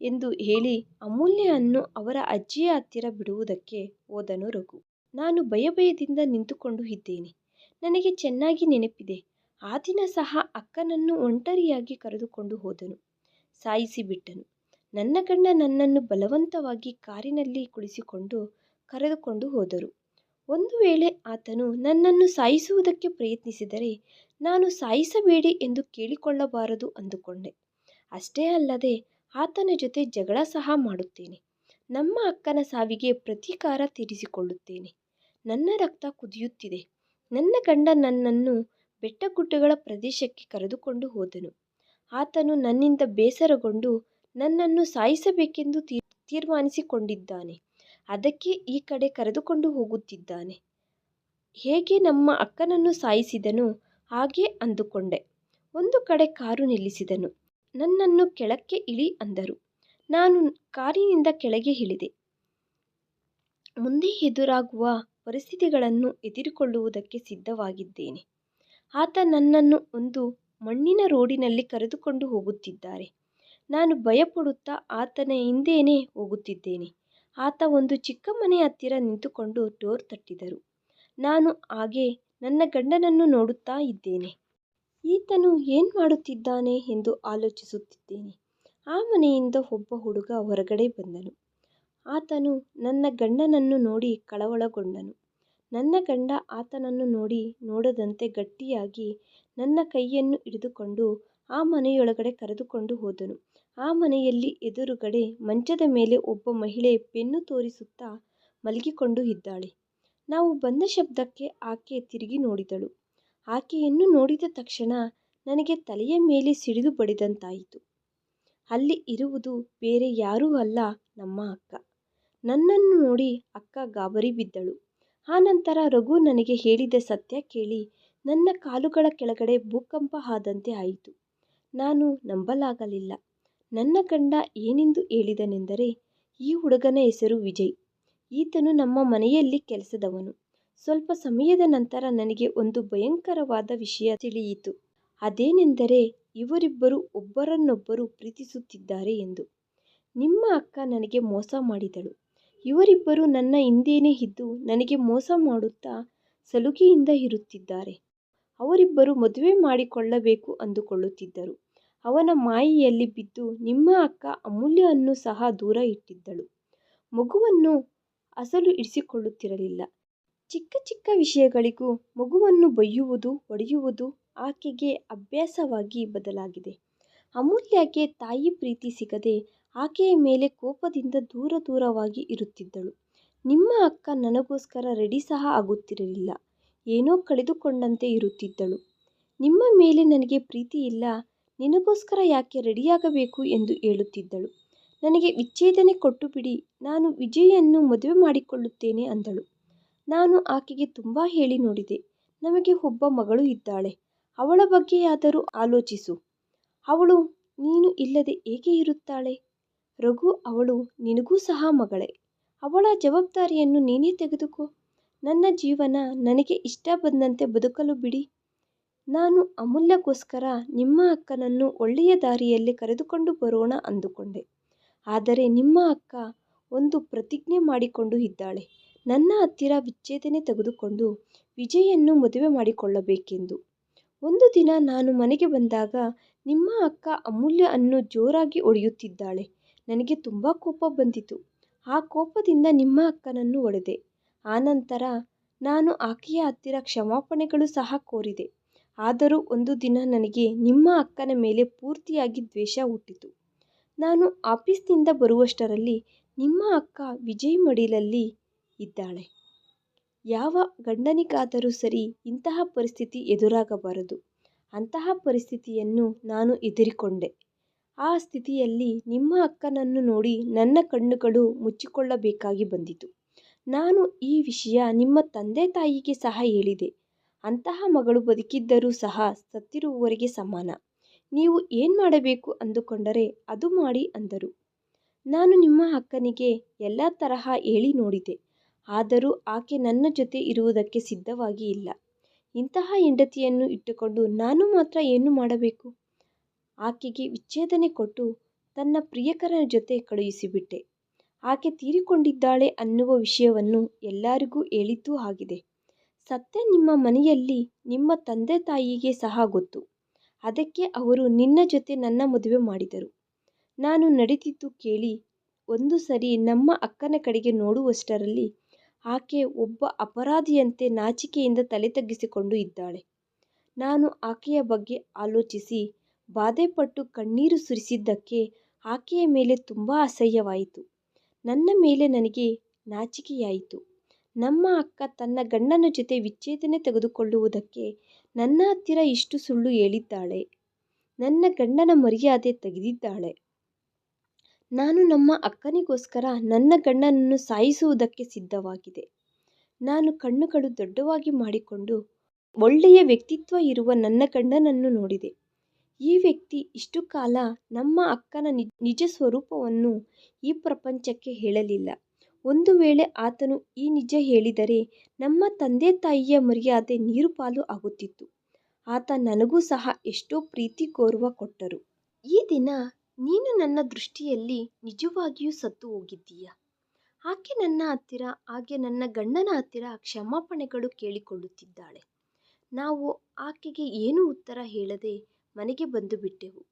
ಎಂದು ಹೇಳಿ ಅಮೂಲ್ಯವನ್ನು ಅವರ ಅಜ್ಜಿಯ ಹತ್ತಿರ ಬಿಡುವುದಕ್ಕೆ ಹೋದನು ರಘು. ನಾನು ಭಯಭಯದಿಂದ ನಿಂತುಕೊಂಡು ಇದ್ದೇನೆ. ನನಗೆ ಚೆನ್ನಾಗಿ ನೆನಪಿದೆ. ಆ ದಿನ ಸಹ ಅಕ್ಕನನ್ನು ಒಂಟರಿಯಾಗಿ ಕರೆದುಕೊಂಡು ಹೋದನು. ಸಾಯಿಸಿಬಿಟ್ಟನು. ನನ್ನ ಗಂಡ ನನ್ನನ್ನು ಬಲವಂತವಾಗಿ ಕಾರಿನಲ್ಲಿ ಕುಳಿಸಿಕೊಂಡು ಕರೆದುಕೊಂಡು ಹೋದರು. ಒಂದು ವೇಳೆ ಆತನು ನನ್ನನ್ನು ಸಾಯಿಸುವುದಕ್ಕೆ ಪ್ರಯತ್ನಿಸಿದರೆ ನಾನು ಸಾಯಿಸಬೇಡಿ ಎಂದು ಕೇಳಿಕೊಳ್ಳಬಾರದು ಅಂದುಕೊಂಡೆ. ಅಷ್ಟೇ ಅಲ್ಲದೆ ಆತನ ಜೊತೆ ಜಗಳ ಸಹ ಮಾಡುತ್ತೇನೆ. ನಮ್ಮ ಅಕ್ಕನ ಸಾವಿಗೆ ಪ್ರತೀಕಾರ ತೀರಿಸಿಕೊಳ್ಳುತ್ತೇನೆ. ನನ್ನ ರಕ್ತ ಕುದಿಯುತ್ತಿದೆ. ನನ್ನ ಗಂಡ ನನ್ನನ್ನು ಬೆಟ್ಟಗುಡ್ಡಗಳ ಪ್ರದೇಶಕ್ಕೆ ಕರೆದುಕೊಂಡು ಹೋದನು. ಆತನು ನನ್ನಿಂದ ಬೇಸರಗೊಂಡು ನನ್ನನ್ನು ಸಾಯಿಸಬೇಕೆಂದು ತೀರ್ ತೀರ್ಮಾನಿಸಿಕೊಂಡಿದ್ದಾನೆ. ಅದಕ್ಕೆ ಈ ಕಡೆ ಕರೆದುಕೊಂಡು ಹೋಗುತ್ತಿದ್ದಾನೆ. ಹೇಗೆ ನಮ್ಮ ಅಕ್ಕನನ್ನು ಸಾಯಿಸಿದನು? ಹಾಗೆ ಅಂದುಕೊಂಡೆ. ಒಂದು ಕಡೆ ಕಾರು ನಿಲ್ಲಿಸಿದನು. ನನ್ನನ್ನು ಕೆಳಕ್ಕೆ ಇಳಿ ಅಂದರು. ನಾನು ಕಾರಿನಿಂದ ಕೆಳಗೆ ಇಳಿದೆ. ಮುಂದೆ ಎದುರಾಗುವ ಪರಿಸ್ಥಿತಿಗಳನ್ನು ಎದುರುಕೊಳ್ಳುವುದಕ್ಕೆ ಸಿದ್ಧವಾಗಿದ್ದೇನೆ. ಆತ ನನ್ನನ್ನು ಒಂದು ಮಣ್ಣಿನ ರೋಡಿನಲ್ಲಿ ಕರೆದುಕೊಂಡು ಹೋಗುತ್ತಿದ್ದಾರೆ. ನಾನು ಭಯಪಡುತ್ತಾ ಆತನ ಹಿಂದೆಯೇ ಹೋಗುತ್ತಿದ್ದೇನೆ. ಆತ ಒಂದು ಚಿಕ್ಕ ಮನೆಯ ಹತ್ತಿರ ನಿಂತುಕೊಂಡು ಡೋರ್ ತಟ್ಟಿದರು. ನಾನು ಹಾಗೆ ನನ್ನ ಗಂಡನನ್ನು ನೋಡುತ್ತಾ ಇದ್ದೇನೆ. ಈತನು ಏನು ಮಾಡುತ್ತಿದ್ದಾನೆ ಎಂದು ಆಲೋಚಿಸುತ್ತಿದ್ದೇನೆ. ಆ ಮನೆಯಿಂದ ಒಬ್ಬ ಹುಡುಗ ಹೊರಗಡೆ ಬಂದನು. ಆತನು ನನ್ನ ಗಂಡನನ್ನು ನೋಡಿ ಕಳವಳಗೊಂಡನು. ನನ್ನ ಗಂಡ ಆತನನ್ನು ನೋಡಿ ನೋಡದಂತೆ ಗಟ್ಟಿಯಾಗಿ ನನ್ನ ಕೈಯನ್ನು ಹಿಡಿದುಕೊಂಡು ಆ ಮನೆಯೊಳಗಡೆ ಕರೆದುಕೊಂಡು ಹೋದನು. ಆ ಮನೆಯಲ್ಲಿ ಎದುರುಗಡೆ ಮಂಚದ ಮೇಲೆ ಒಬ್ಬ ಮಹಿಳೆ ಬೆನ್ನು ತೋರಿಸುತ್ತಾ ಮಲಗಿಕೊಂಡು ಇದ್ದಾಳೆ. ನಾವು ಬಂದ ಶಬ್ದಕ್ಕೆ ಆಕೆ ತಿರುಗಿ ನೋಡಿದಳು. ಆಕೆಯನ್ನು ನೋಡಿದ ತಕ್ಷಣ ನನಗೆ ತಲೆಯ ಮೇಲೆ ಸಿಡಿಲು ಬಡಿದಂತಾಯಿತು. ಅಲ್ಲಿ ಇರುವುದು ಬೇರೆ ಯಾರೂ ಅಲ್ಲ ನಮ್ಮ ಅಕ್ಕ. ನನ್ನನ್ನು ನೋಡಿ ಅಕ್ಕ ಗಾಬರಿ ಬಿದ್ದಳು. ಆ ನಂತರ ರಘು ನನಗೆ ಹೇಳಿದ ಸತ್ಯ ಕೇಳಿ ನನ್ನ ಕಾಲುಗಳ ಕೆಳಗಡೆ ಭೂಕಂಪ ಆದಂತೆ ಆಯಿತು. ನಾನು ನಂಬಲಾಗಲಿಲ್ಲ. ನನ್ನ ಗಂಡ ಏನೆಂದು ಹೇಳಿದನೆಂದರೆ, ಈ ಹುಡುಗನ ಹೆಸರು ವಿಜಯ್. ಈತನು ನಮ್ಮ ಮನೆಯಲ್ಲಿ ಕೆಲಸದವನು. ಸ್ವಲ್ಪ ಸಮಯದ ನಂತರ ನನಗೆ ಒಂದು ಭಯಂಕರವಾದ ವಿಷಯ ತಿಳಿಯಿತು. ಅದೇನೆಂದರೆ, ಇವರಿಬ್ಬರು ಒಬ್ಬರನ್ನೊಬ್ಬರು ಪ್ರೀತಿಸುತ್ತಿದ್ದಾರೆ ಎಂದು. ನಿಮ್ಮ ಅಕ್ಕ ನನಗೆ ಮೋಸ ಮಾಡಿದಳು. ಇವರಿಬ್ಬರು ನನ್ನ ಹಿಂದೆಯೇ ಇದ್ದು ನನಗೆ ಮೋಸ ಮಾಡುತ್ತಾ ಸಲುಗೆಯಿಂದ ಇರುತ್ತಿದ್ದಾರೆ. ಅವರಿಬ್ಬರು ಮದುವೆ ಮಾಡಿಕೊಳ್ಳಬೇಕು ಅಂದುಕೊಳ್ಳುತ್ತಿದ್ದರು. ಅವನ ಮಾಯೆಯಲ್ಲಿ ಬಿದ್ದು ನಿಮ್ಮ ಅಕ್ಕ ಅಮೂಲ್ಯವನ್ನು ಸಹ ದೂರ ಇಟ್ಟಿದ್ದಳು. ಮಗುವನ್ನು ಅಸಲು ಇರಿಸಿಕೊಳ್ಳುತ್ತಿರಲಿಲ್ಲ. ಚಿಕ್ಕ ಚಿಕ್ಕ ವಿಷಯಗಳಿಗೂ ಮಗುವನ್ನು ಬೈಯುವುದು ಹೊಡೆಯುವುದು ಆಕೆಗೆ ಅಭ್ಯಾಸವಾಗಿ ಬದಲಾಗಿದೆ. ಅಮೂಲ್ಯಗೆ ತಾಯಿ ಪ್ರೀತಿ ಸಿಗದೆ ಆಕೆಯ ಮೇಲೆ ಕೋಪದಿಂದ ದೂರ ದೂರವಾಗಿ ಇರುತ್ತಿದ್ದಳು. ನಿಮ್ಮ ಅಕ್ಕ ನನಗೋಸ್ಕರ ರೆಡಿ ಸಹ ಆಗುತ್ತಿರಲಿಲ್ಲ. ಏನೋ ಕಳೆದುಕೊಂಡಂತೆ ಇರುತ್ತಿದ್ದಳು. ನಿಮ್ಮ ಮೇಲೆ ನನಗೆ ಪ್ರೀತಿ ಇಲ್ಲ ನಿನಗೋಸ್ಕರ ಯಾಕೆ ರೆಡಿಯಾಗಬೇಕು ಎಂದು ಹೇಳುತ್ತಿದ್ದಳು. ನನಗೆ ವಿಚ್ಛೇದನೆ ಕೊಟ್ಟು ಬಿಡಿ, ನಾನು ವಿಜಯನ್ನು ಮದುವೆ ಮಾಡಿಕೊಳ್ಳುತ್ತೇನೆ ಅಂದಳು. ನಾನು ಆಕೆಗೆ ತುಂಬ ಹೇಳಿ ನೋಡಿದೆ, ನಮಗೆ ಒಬ್ಬ ಮಗಳು ಇದ್ದಾಳೆ, ಅವಳ ಬಗ್ಗೆಯಾದರೂ ಆಲೋಚಿಸು. ಅವಳು ನೀನು ಇಲ್ಲದೆ ಏಕೆ ಇರುತ್ತಾಳೆ? ರಘು, ಅವಳು ನಿನಗೂ ಸಹ ಮಗಳೇ, ಅವಳ ಜವಾಬ್ದಾರಿಯನ್ನು ನೀನೇ ತೆಗೆದುಕೋ. ನನ್ನ ಜೀವನ ನನಗೆ ಇಷ್ಟ ಬಂದಂತೆ ಬದುಕಲು ಬಿಡಿ. ನಾನು ಅಮೂಲ್ಯಕ್ಕೋಸ್ಕರ ನಿಮ್ಮ ಅಕ್ಕನನ್ನು ಒಳ್ಳೆಯ ದಾರಿಯಲ್ಲಿ ಕರೆದುಕೊಂಡು ಬರೋಣ ಅಂದುಕೊಂಡೆ. ಆದರೆ ನಿಮ್ಮ ಅಕ್ಕ ಒಂದು ಪ್ರತಿಜ್ಞೆ ಮಾಡಿಕೊಂಡು ಇದ್ದಾಳೆ. ನನ್ನ ಹತ್ತಿರ ವಿಚ್ಛೇದನೆ ತೆಗೆದುಕೊಂಡು ವಿಜಯನ್ನು ಮದುವೆ ಮಾಡಿಕೊಳ್ಳಬೇಕೆಂದು. ಒಂದು ದಿನ ನಾನು ಮನೆಗೆ ಬಂದಾಗ ನಿಮ್ಮ ಅಕ್ಕ ಅಮೂಲ್ಯ ಅನ್ನು ಜೋರಾಗಿ ಒಡೆಯುತ್ತಿದ್ದಾಳೆ ನನಗೆ ತುಂಬ ಕೋಪ ಬಂದಿತು. ಆ ಕೋಪದಿಂದ ನಿಮ್ಮ ಅಕ್ಕನನ್ನು ಒಡೆದೆ. ಆನಂತರ ನಾನು ಆಕೆಯ ಹತ್ತಿರ ಕ್ಷಮಾಪಣೆಗಳು ಸಹ ಕೋರಿದೆ. ಆದರೂ ಒಂದು ದಿನ ನನಗೆ ನಿಮ್ಮ ಅಕ್ಕನ ಮೇಲೆ ಪೂರ್ತಿಯಾಗಿ ದ್ವೇಷ ಹುಟ್ಟಿತು ನಾನು ಆಫೀಸ್ನಿಂದ ಬರುವಷ್ಟರಲ್ಲಿ ನಿಮ್ಮ ಅಕ್ಕ ವಿಜಯ್ ಮಡಿಲಲ್ಲಿ ಇದ್ದಾಳೆ ಯಾವ ಗಂಡನಿಗಾದರೂ ಸರಿ ಇಂತಹ ಪರಿಸ್ಥಿತಿ ಎದುರಾಗಬಾರದು ಅಂತಹ ಪರಿಸ್ಥಿತಿಯನ್ನು ನಾನು ಎದುರಿಕೊಂಡೆ ಆ ಸ್ಥಿತಿಯಲ್ಲಿ ನಿಮ್ಮ ಅಕ್ಕನನ್ನು ನೋಡಿ ನನ್ನ ಕಣ್ಣುಗಳು ಮುಚ್ಚಿಕೊಳ್ಳಬೇಕಾಗಿ ಬಂದಿತು. ನಾನು ಈ ವಿಷಯ ನಿಮ್ಮ ತಂದೆ ತಾಯಿಗೆ ಸಹ ಹೇಳಿದೆ. ಅಂತಹ ಮಗಳು ಬದುಕಿದ್ದರೂ ಸಹ ಸತ್ತಿರುವವರಿಗೆ ಸಮಾನ. ನೀವು ಏನು ಮಾಡಬೇಕು ಅಂದುಕೊಂಡರೆ ಅದು ಮಾಡಿ ಅಂದರು. ನಾನು ನಿಮ್ಮ ಅಕ್ಕನಿಗೆ ಎಲ್ಲ ತರಹ ಹೇಳಿ ನೋಡಿದೆ. ಆದರೂ ಆಕೆ ನನ್ನ ಜೊತೆ ಇರುವುದಕ್ಕೆ ಸಿದ್ಧವಾಗಿ ಇಲ್ಲ. ಇಂತಹ ಹೆಂಡತಿಯನ್ನು ಇಟ್ಟುಕೊಂಡು ನಾನು ಮಾತ್ರ ಏನು ಮಾಡಬೇಕು? ಆಕೆಗೆ ವಿಚ್ಛೇದನೆ ಕೊಟ್ಟು ತನ್ನ ಪ್ರಿಯಕರನ ಜೊತೆ ಕಳುಹಿಸಿಬಿಟ್ಟೆ. ಆಕೆ ತೀರಿಕೊಂಡಿದ್ದಾಳೆ ಅನ್ನುವ ವಿಷಯವನ್ನು ಎಲ್ಲರಿಗೂ ಹೇಳಿದ್ದೂ ಆಗಿದೆ. ಸತ್ಯ ನಿಮ್ಮ ಮನೆಯಲ್ಲಿ, ನಿಮ್ಮ ತಂದೆ ತಾಯಿಗೆ ಸಹ ಗೊತ್ತು. ಅದಕ್ಕೆ ಅವರು ನಿನ್ನ ಜೊತೆ ನನ್ನ ಮದುವೆ ಮಾಡಿದರು. ನಾನು ನಡೆದಿದ್ದು ಕೇಳಿ, ಒಂದು ಸರಿ ನಮ್ಮ ಅಕ್ಕನ ಕಡೆಗೆ ನೋಡುವಷ್ಟರಲ್ಲಿ ಆಕೆ ಒಬ್ಬ ಅಪರಾಧಿಯಂತೆ ನಾಚಿಕೆಯಿಂದ ತಲೆ ತಗ್ಗಿಸಿಕೊಂಡು ಇದ್ದಾಳೆ. ನಾನು ಆಕೆಯ ಬಗ್ಗೆ ಆಲೋಚಿಸಿ, ಬಾಧೆಪಟ್ಟು ಕಣ್ಣೀರು ಸುರಿಸಿದ್ದಕ್ಕೆ ಆಕೆಯ ಮೇಲೆ ತುಂಬ ಅಸಹ್ಯವಾಯಿತು. ನನ್ನ ಮೇಲೆ ನನಗೆ ನಾಚಿಕೆಯಾಯಿತು. ನಮ್ಮ ಅಕ್ಕ ತನ್ನ ಗಂಡನ ಜೊತೆ ವಿಚ್ಛೇದನ ತೆಗೆದುಕೊಳ್ಳುವುದಕ್ಕೆ ನನ್ನ ಹತ್ತಿರ ಇಷ್ಟು ಸುಳ್ಳು ಹೇಳಿದ್ದಾಳೆ. ನನ್ನ ಗಂಡನ ಮರ್ಯಾದೆ ತೆಗೆದಿದ್ದಾಳೆ. ನಾನು ನಮ್ಮ ಅಕ್ಕನಿಗೋಸ್ಕರ ನನ್ನ ಗಂಡನನ್ನು ಸಾಯಿಸುವುದಕ್ಕೆ ಸಿದ್ಧವಾಗಿದೆ. ನಾನು ಕಣ್ಣುಗಳು ದೊಡ್ಡವಾಗಿ ಮಾಡಿಕೊಂಡು ಒಳ್ಳೆಯ ವ್ಯಕ್ತಿತ್ವ ಇರುವ ನನ್ನ ಗಂಡನನ್ನು ನೋಡಿದೆ. ಈ ವ್ಯಕ್ತಿ ಇಷ್ಟು ಕಾಲ ನಮ್ಮ ಅಕ್ಕನ ನಿಜ ಸ್ವರೂಪವನ್ನು ಈ ಪ್ರಪಂಚಕ್ಕೆ ಹೇಳಲಿಲ್ಲ. ಒಂದು ವೇಳೆ ಆತನು ಈ ನಿಜ ಹೇಳಿದರೆ ನಮ್ಮ ತಂದೆ ತಾಯಿಯ ಮರ್ಯಾದೆ ನೀರುಪಾಲು ಆಗುತ್ತಿತ್ತು. ಆತ ನನಗೂ ಸಹ ಎಷ್ಟೋ ಪ್ರೀತಿ ಗೌರವ ಕೊಟ್ಟರು. ಈ ದಿನ ನೀನು ನನ್ನ ದೃಷ್ಟಿಯಲ್ಲಿ ನಿಜವಾಗಿಯೂ ಸತ್ತು ಹೋಗಿದ್ದೀಯ. ಆಕೆ ನನ್ನ ಹತ್ತಿರ ಹಾಗೆ ನನ್ನ ಗಂಡನ ಹತ್ತಿರ ಕ್ಷಮಾಪಣೆಗಳು ಕೇಳಿಕೊಳ್ಳುತ್ತಿದ್ದಾಳೆ. ನಾವು ಆಕೆಗೆ ಏನೂ ಉತ್ತರ ಹೇಳದೆ ಮನೆಗೆ ಬಂದುಬಿಟ್ಟೆವು.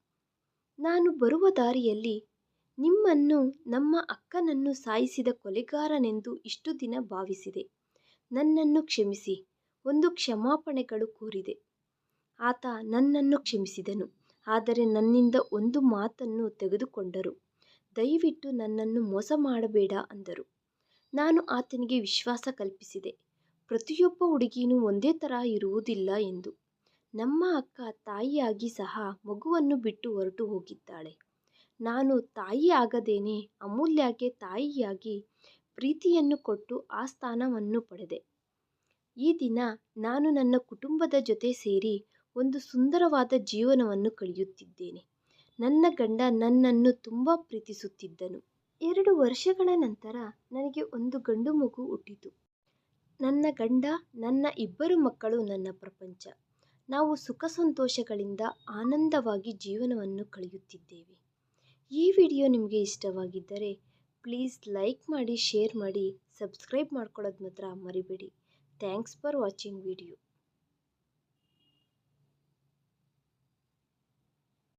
ನಾನು ಬರುವ ದಾರಿಯಲ್ಲಿ ನಿಮ್ಮನ್ನು, ನಮ್ಮ ಅಕ್ಕನನ್ನು ಸಾಯಿಸಿದ ಕೊಲೆಗಾರನೆಂದು ಇಷ್ಟು ದಿನ ಭಾವಿಸಿದೆ. ನನ್ನನ್ನು ಕ್ಷಮಿಸಿ ಒಂದು ಕ್ಷಮಾಪಣೆಗಳು ಕೋರಿದೆ. ಆತ ನನ್ನನ್ನು ಕ್ಷಮಿಸಿದನು. ಆದರೆ ನನ್ನಿಂದ ಒಂದು ಮಾತನ್ನು ತೆಗೆದುಕೊಂಡರು. ದಯವಿಟ್ಟು ನನ್ನನ್ನು ಮೋಸ ಮಾಡಬೇಡ ಅಂದರು. ನಾನು ಆತನಿಗೆ ವಿಶ್ವಾಸ ಕಲ್ಪಿಸಿದೆ. ಪ್ರತಿಯೊಬ್ಬ ಹುಡುಗಿಯೂ ಒಂದೇ ಥರ ಇರುವುದಿಲ್ಲ ಎಂದು. ನಮ್ಮ ಅಕ್ಕ ತಾಯಿಯಾಗಿ ಸಹ ಮಗುವನ್ನು ಬಿಟ್ಟು ಹೊರಟು ಹೋಗಿದ್ದಾಳೆ. ನಾನು ತಾಯಿ ಆಗದೇನೆ ಅಮೂಲ್ಯಗೆ ತಾಯಿಯಾಗಿ ಪ್ರೀತಿಯನ್ನು ಕೊಟ್ಟು ಆ ಸ್ಥಾನವನ್ನು ಪಡೆದೆ. ಈ ದಿನ ನಾನು ನನ್ನ ಕುಟುಂಬದ ಜೊತೆ ಸೇರಿ ಒಂದು ಸುಂದರವಾದ ಜೀವನವನ್ನು ಕಳೆಯುತ್ತಿದ್ದೇನೆ. ನನ್ನ ಗಂಡ ನನ್ನನ್ನು ತುಂಬ ಪ್ರೀತಿಸುತ್ತಿದ್ದನು. ಎರಡು ವರ್ಷಗಳ ನಂತರ ನನಗೆ ಒಂದು ಗಂಡು ಮಗು ಹುಟ್ಟಿತು. ನನ್ನ ಗಂಡ, ನನ್ನ ಇಬ್ಬರು ಮಕ್ಕಳು ನನ್ನ ಪ್ರಪಂಚ. ನಾವು ಸುಖ ಸಂತೋಷಗಳಿಂದ ಆನಂದವಾಗಿ ಜೀವನವನ್ನು ಕಳೆಯುತ್ತಿದ್ದೇವೆ. ಈ ವಿಡಿಯೋ ನಿಮಗೆ ಇಷ್ಟವಾಗಿದ್ದರೆ ಪ್ಲೀಸ್ ಲೈಕ್ ಮಾಡಿ, ಶೇರ್ ಮಾಡಿ, ಸಬ್ಸ್ಕ್ರೈಬ್ ಮಾಡ್ಕೊಳ್ಳೋದು ಮಾತ್ರ ಮರಿಬೇಡಿ. Thanks for watching video.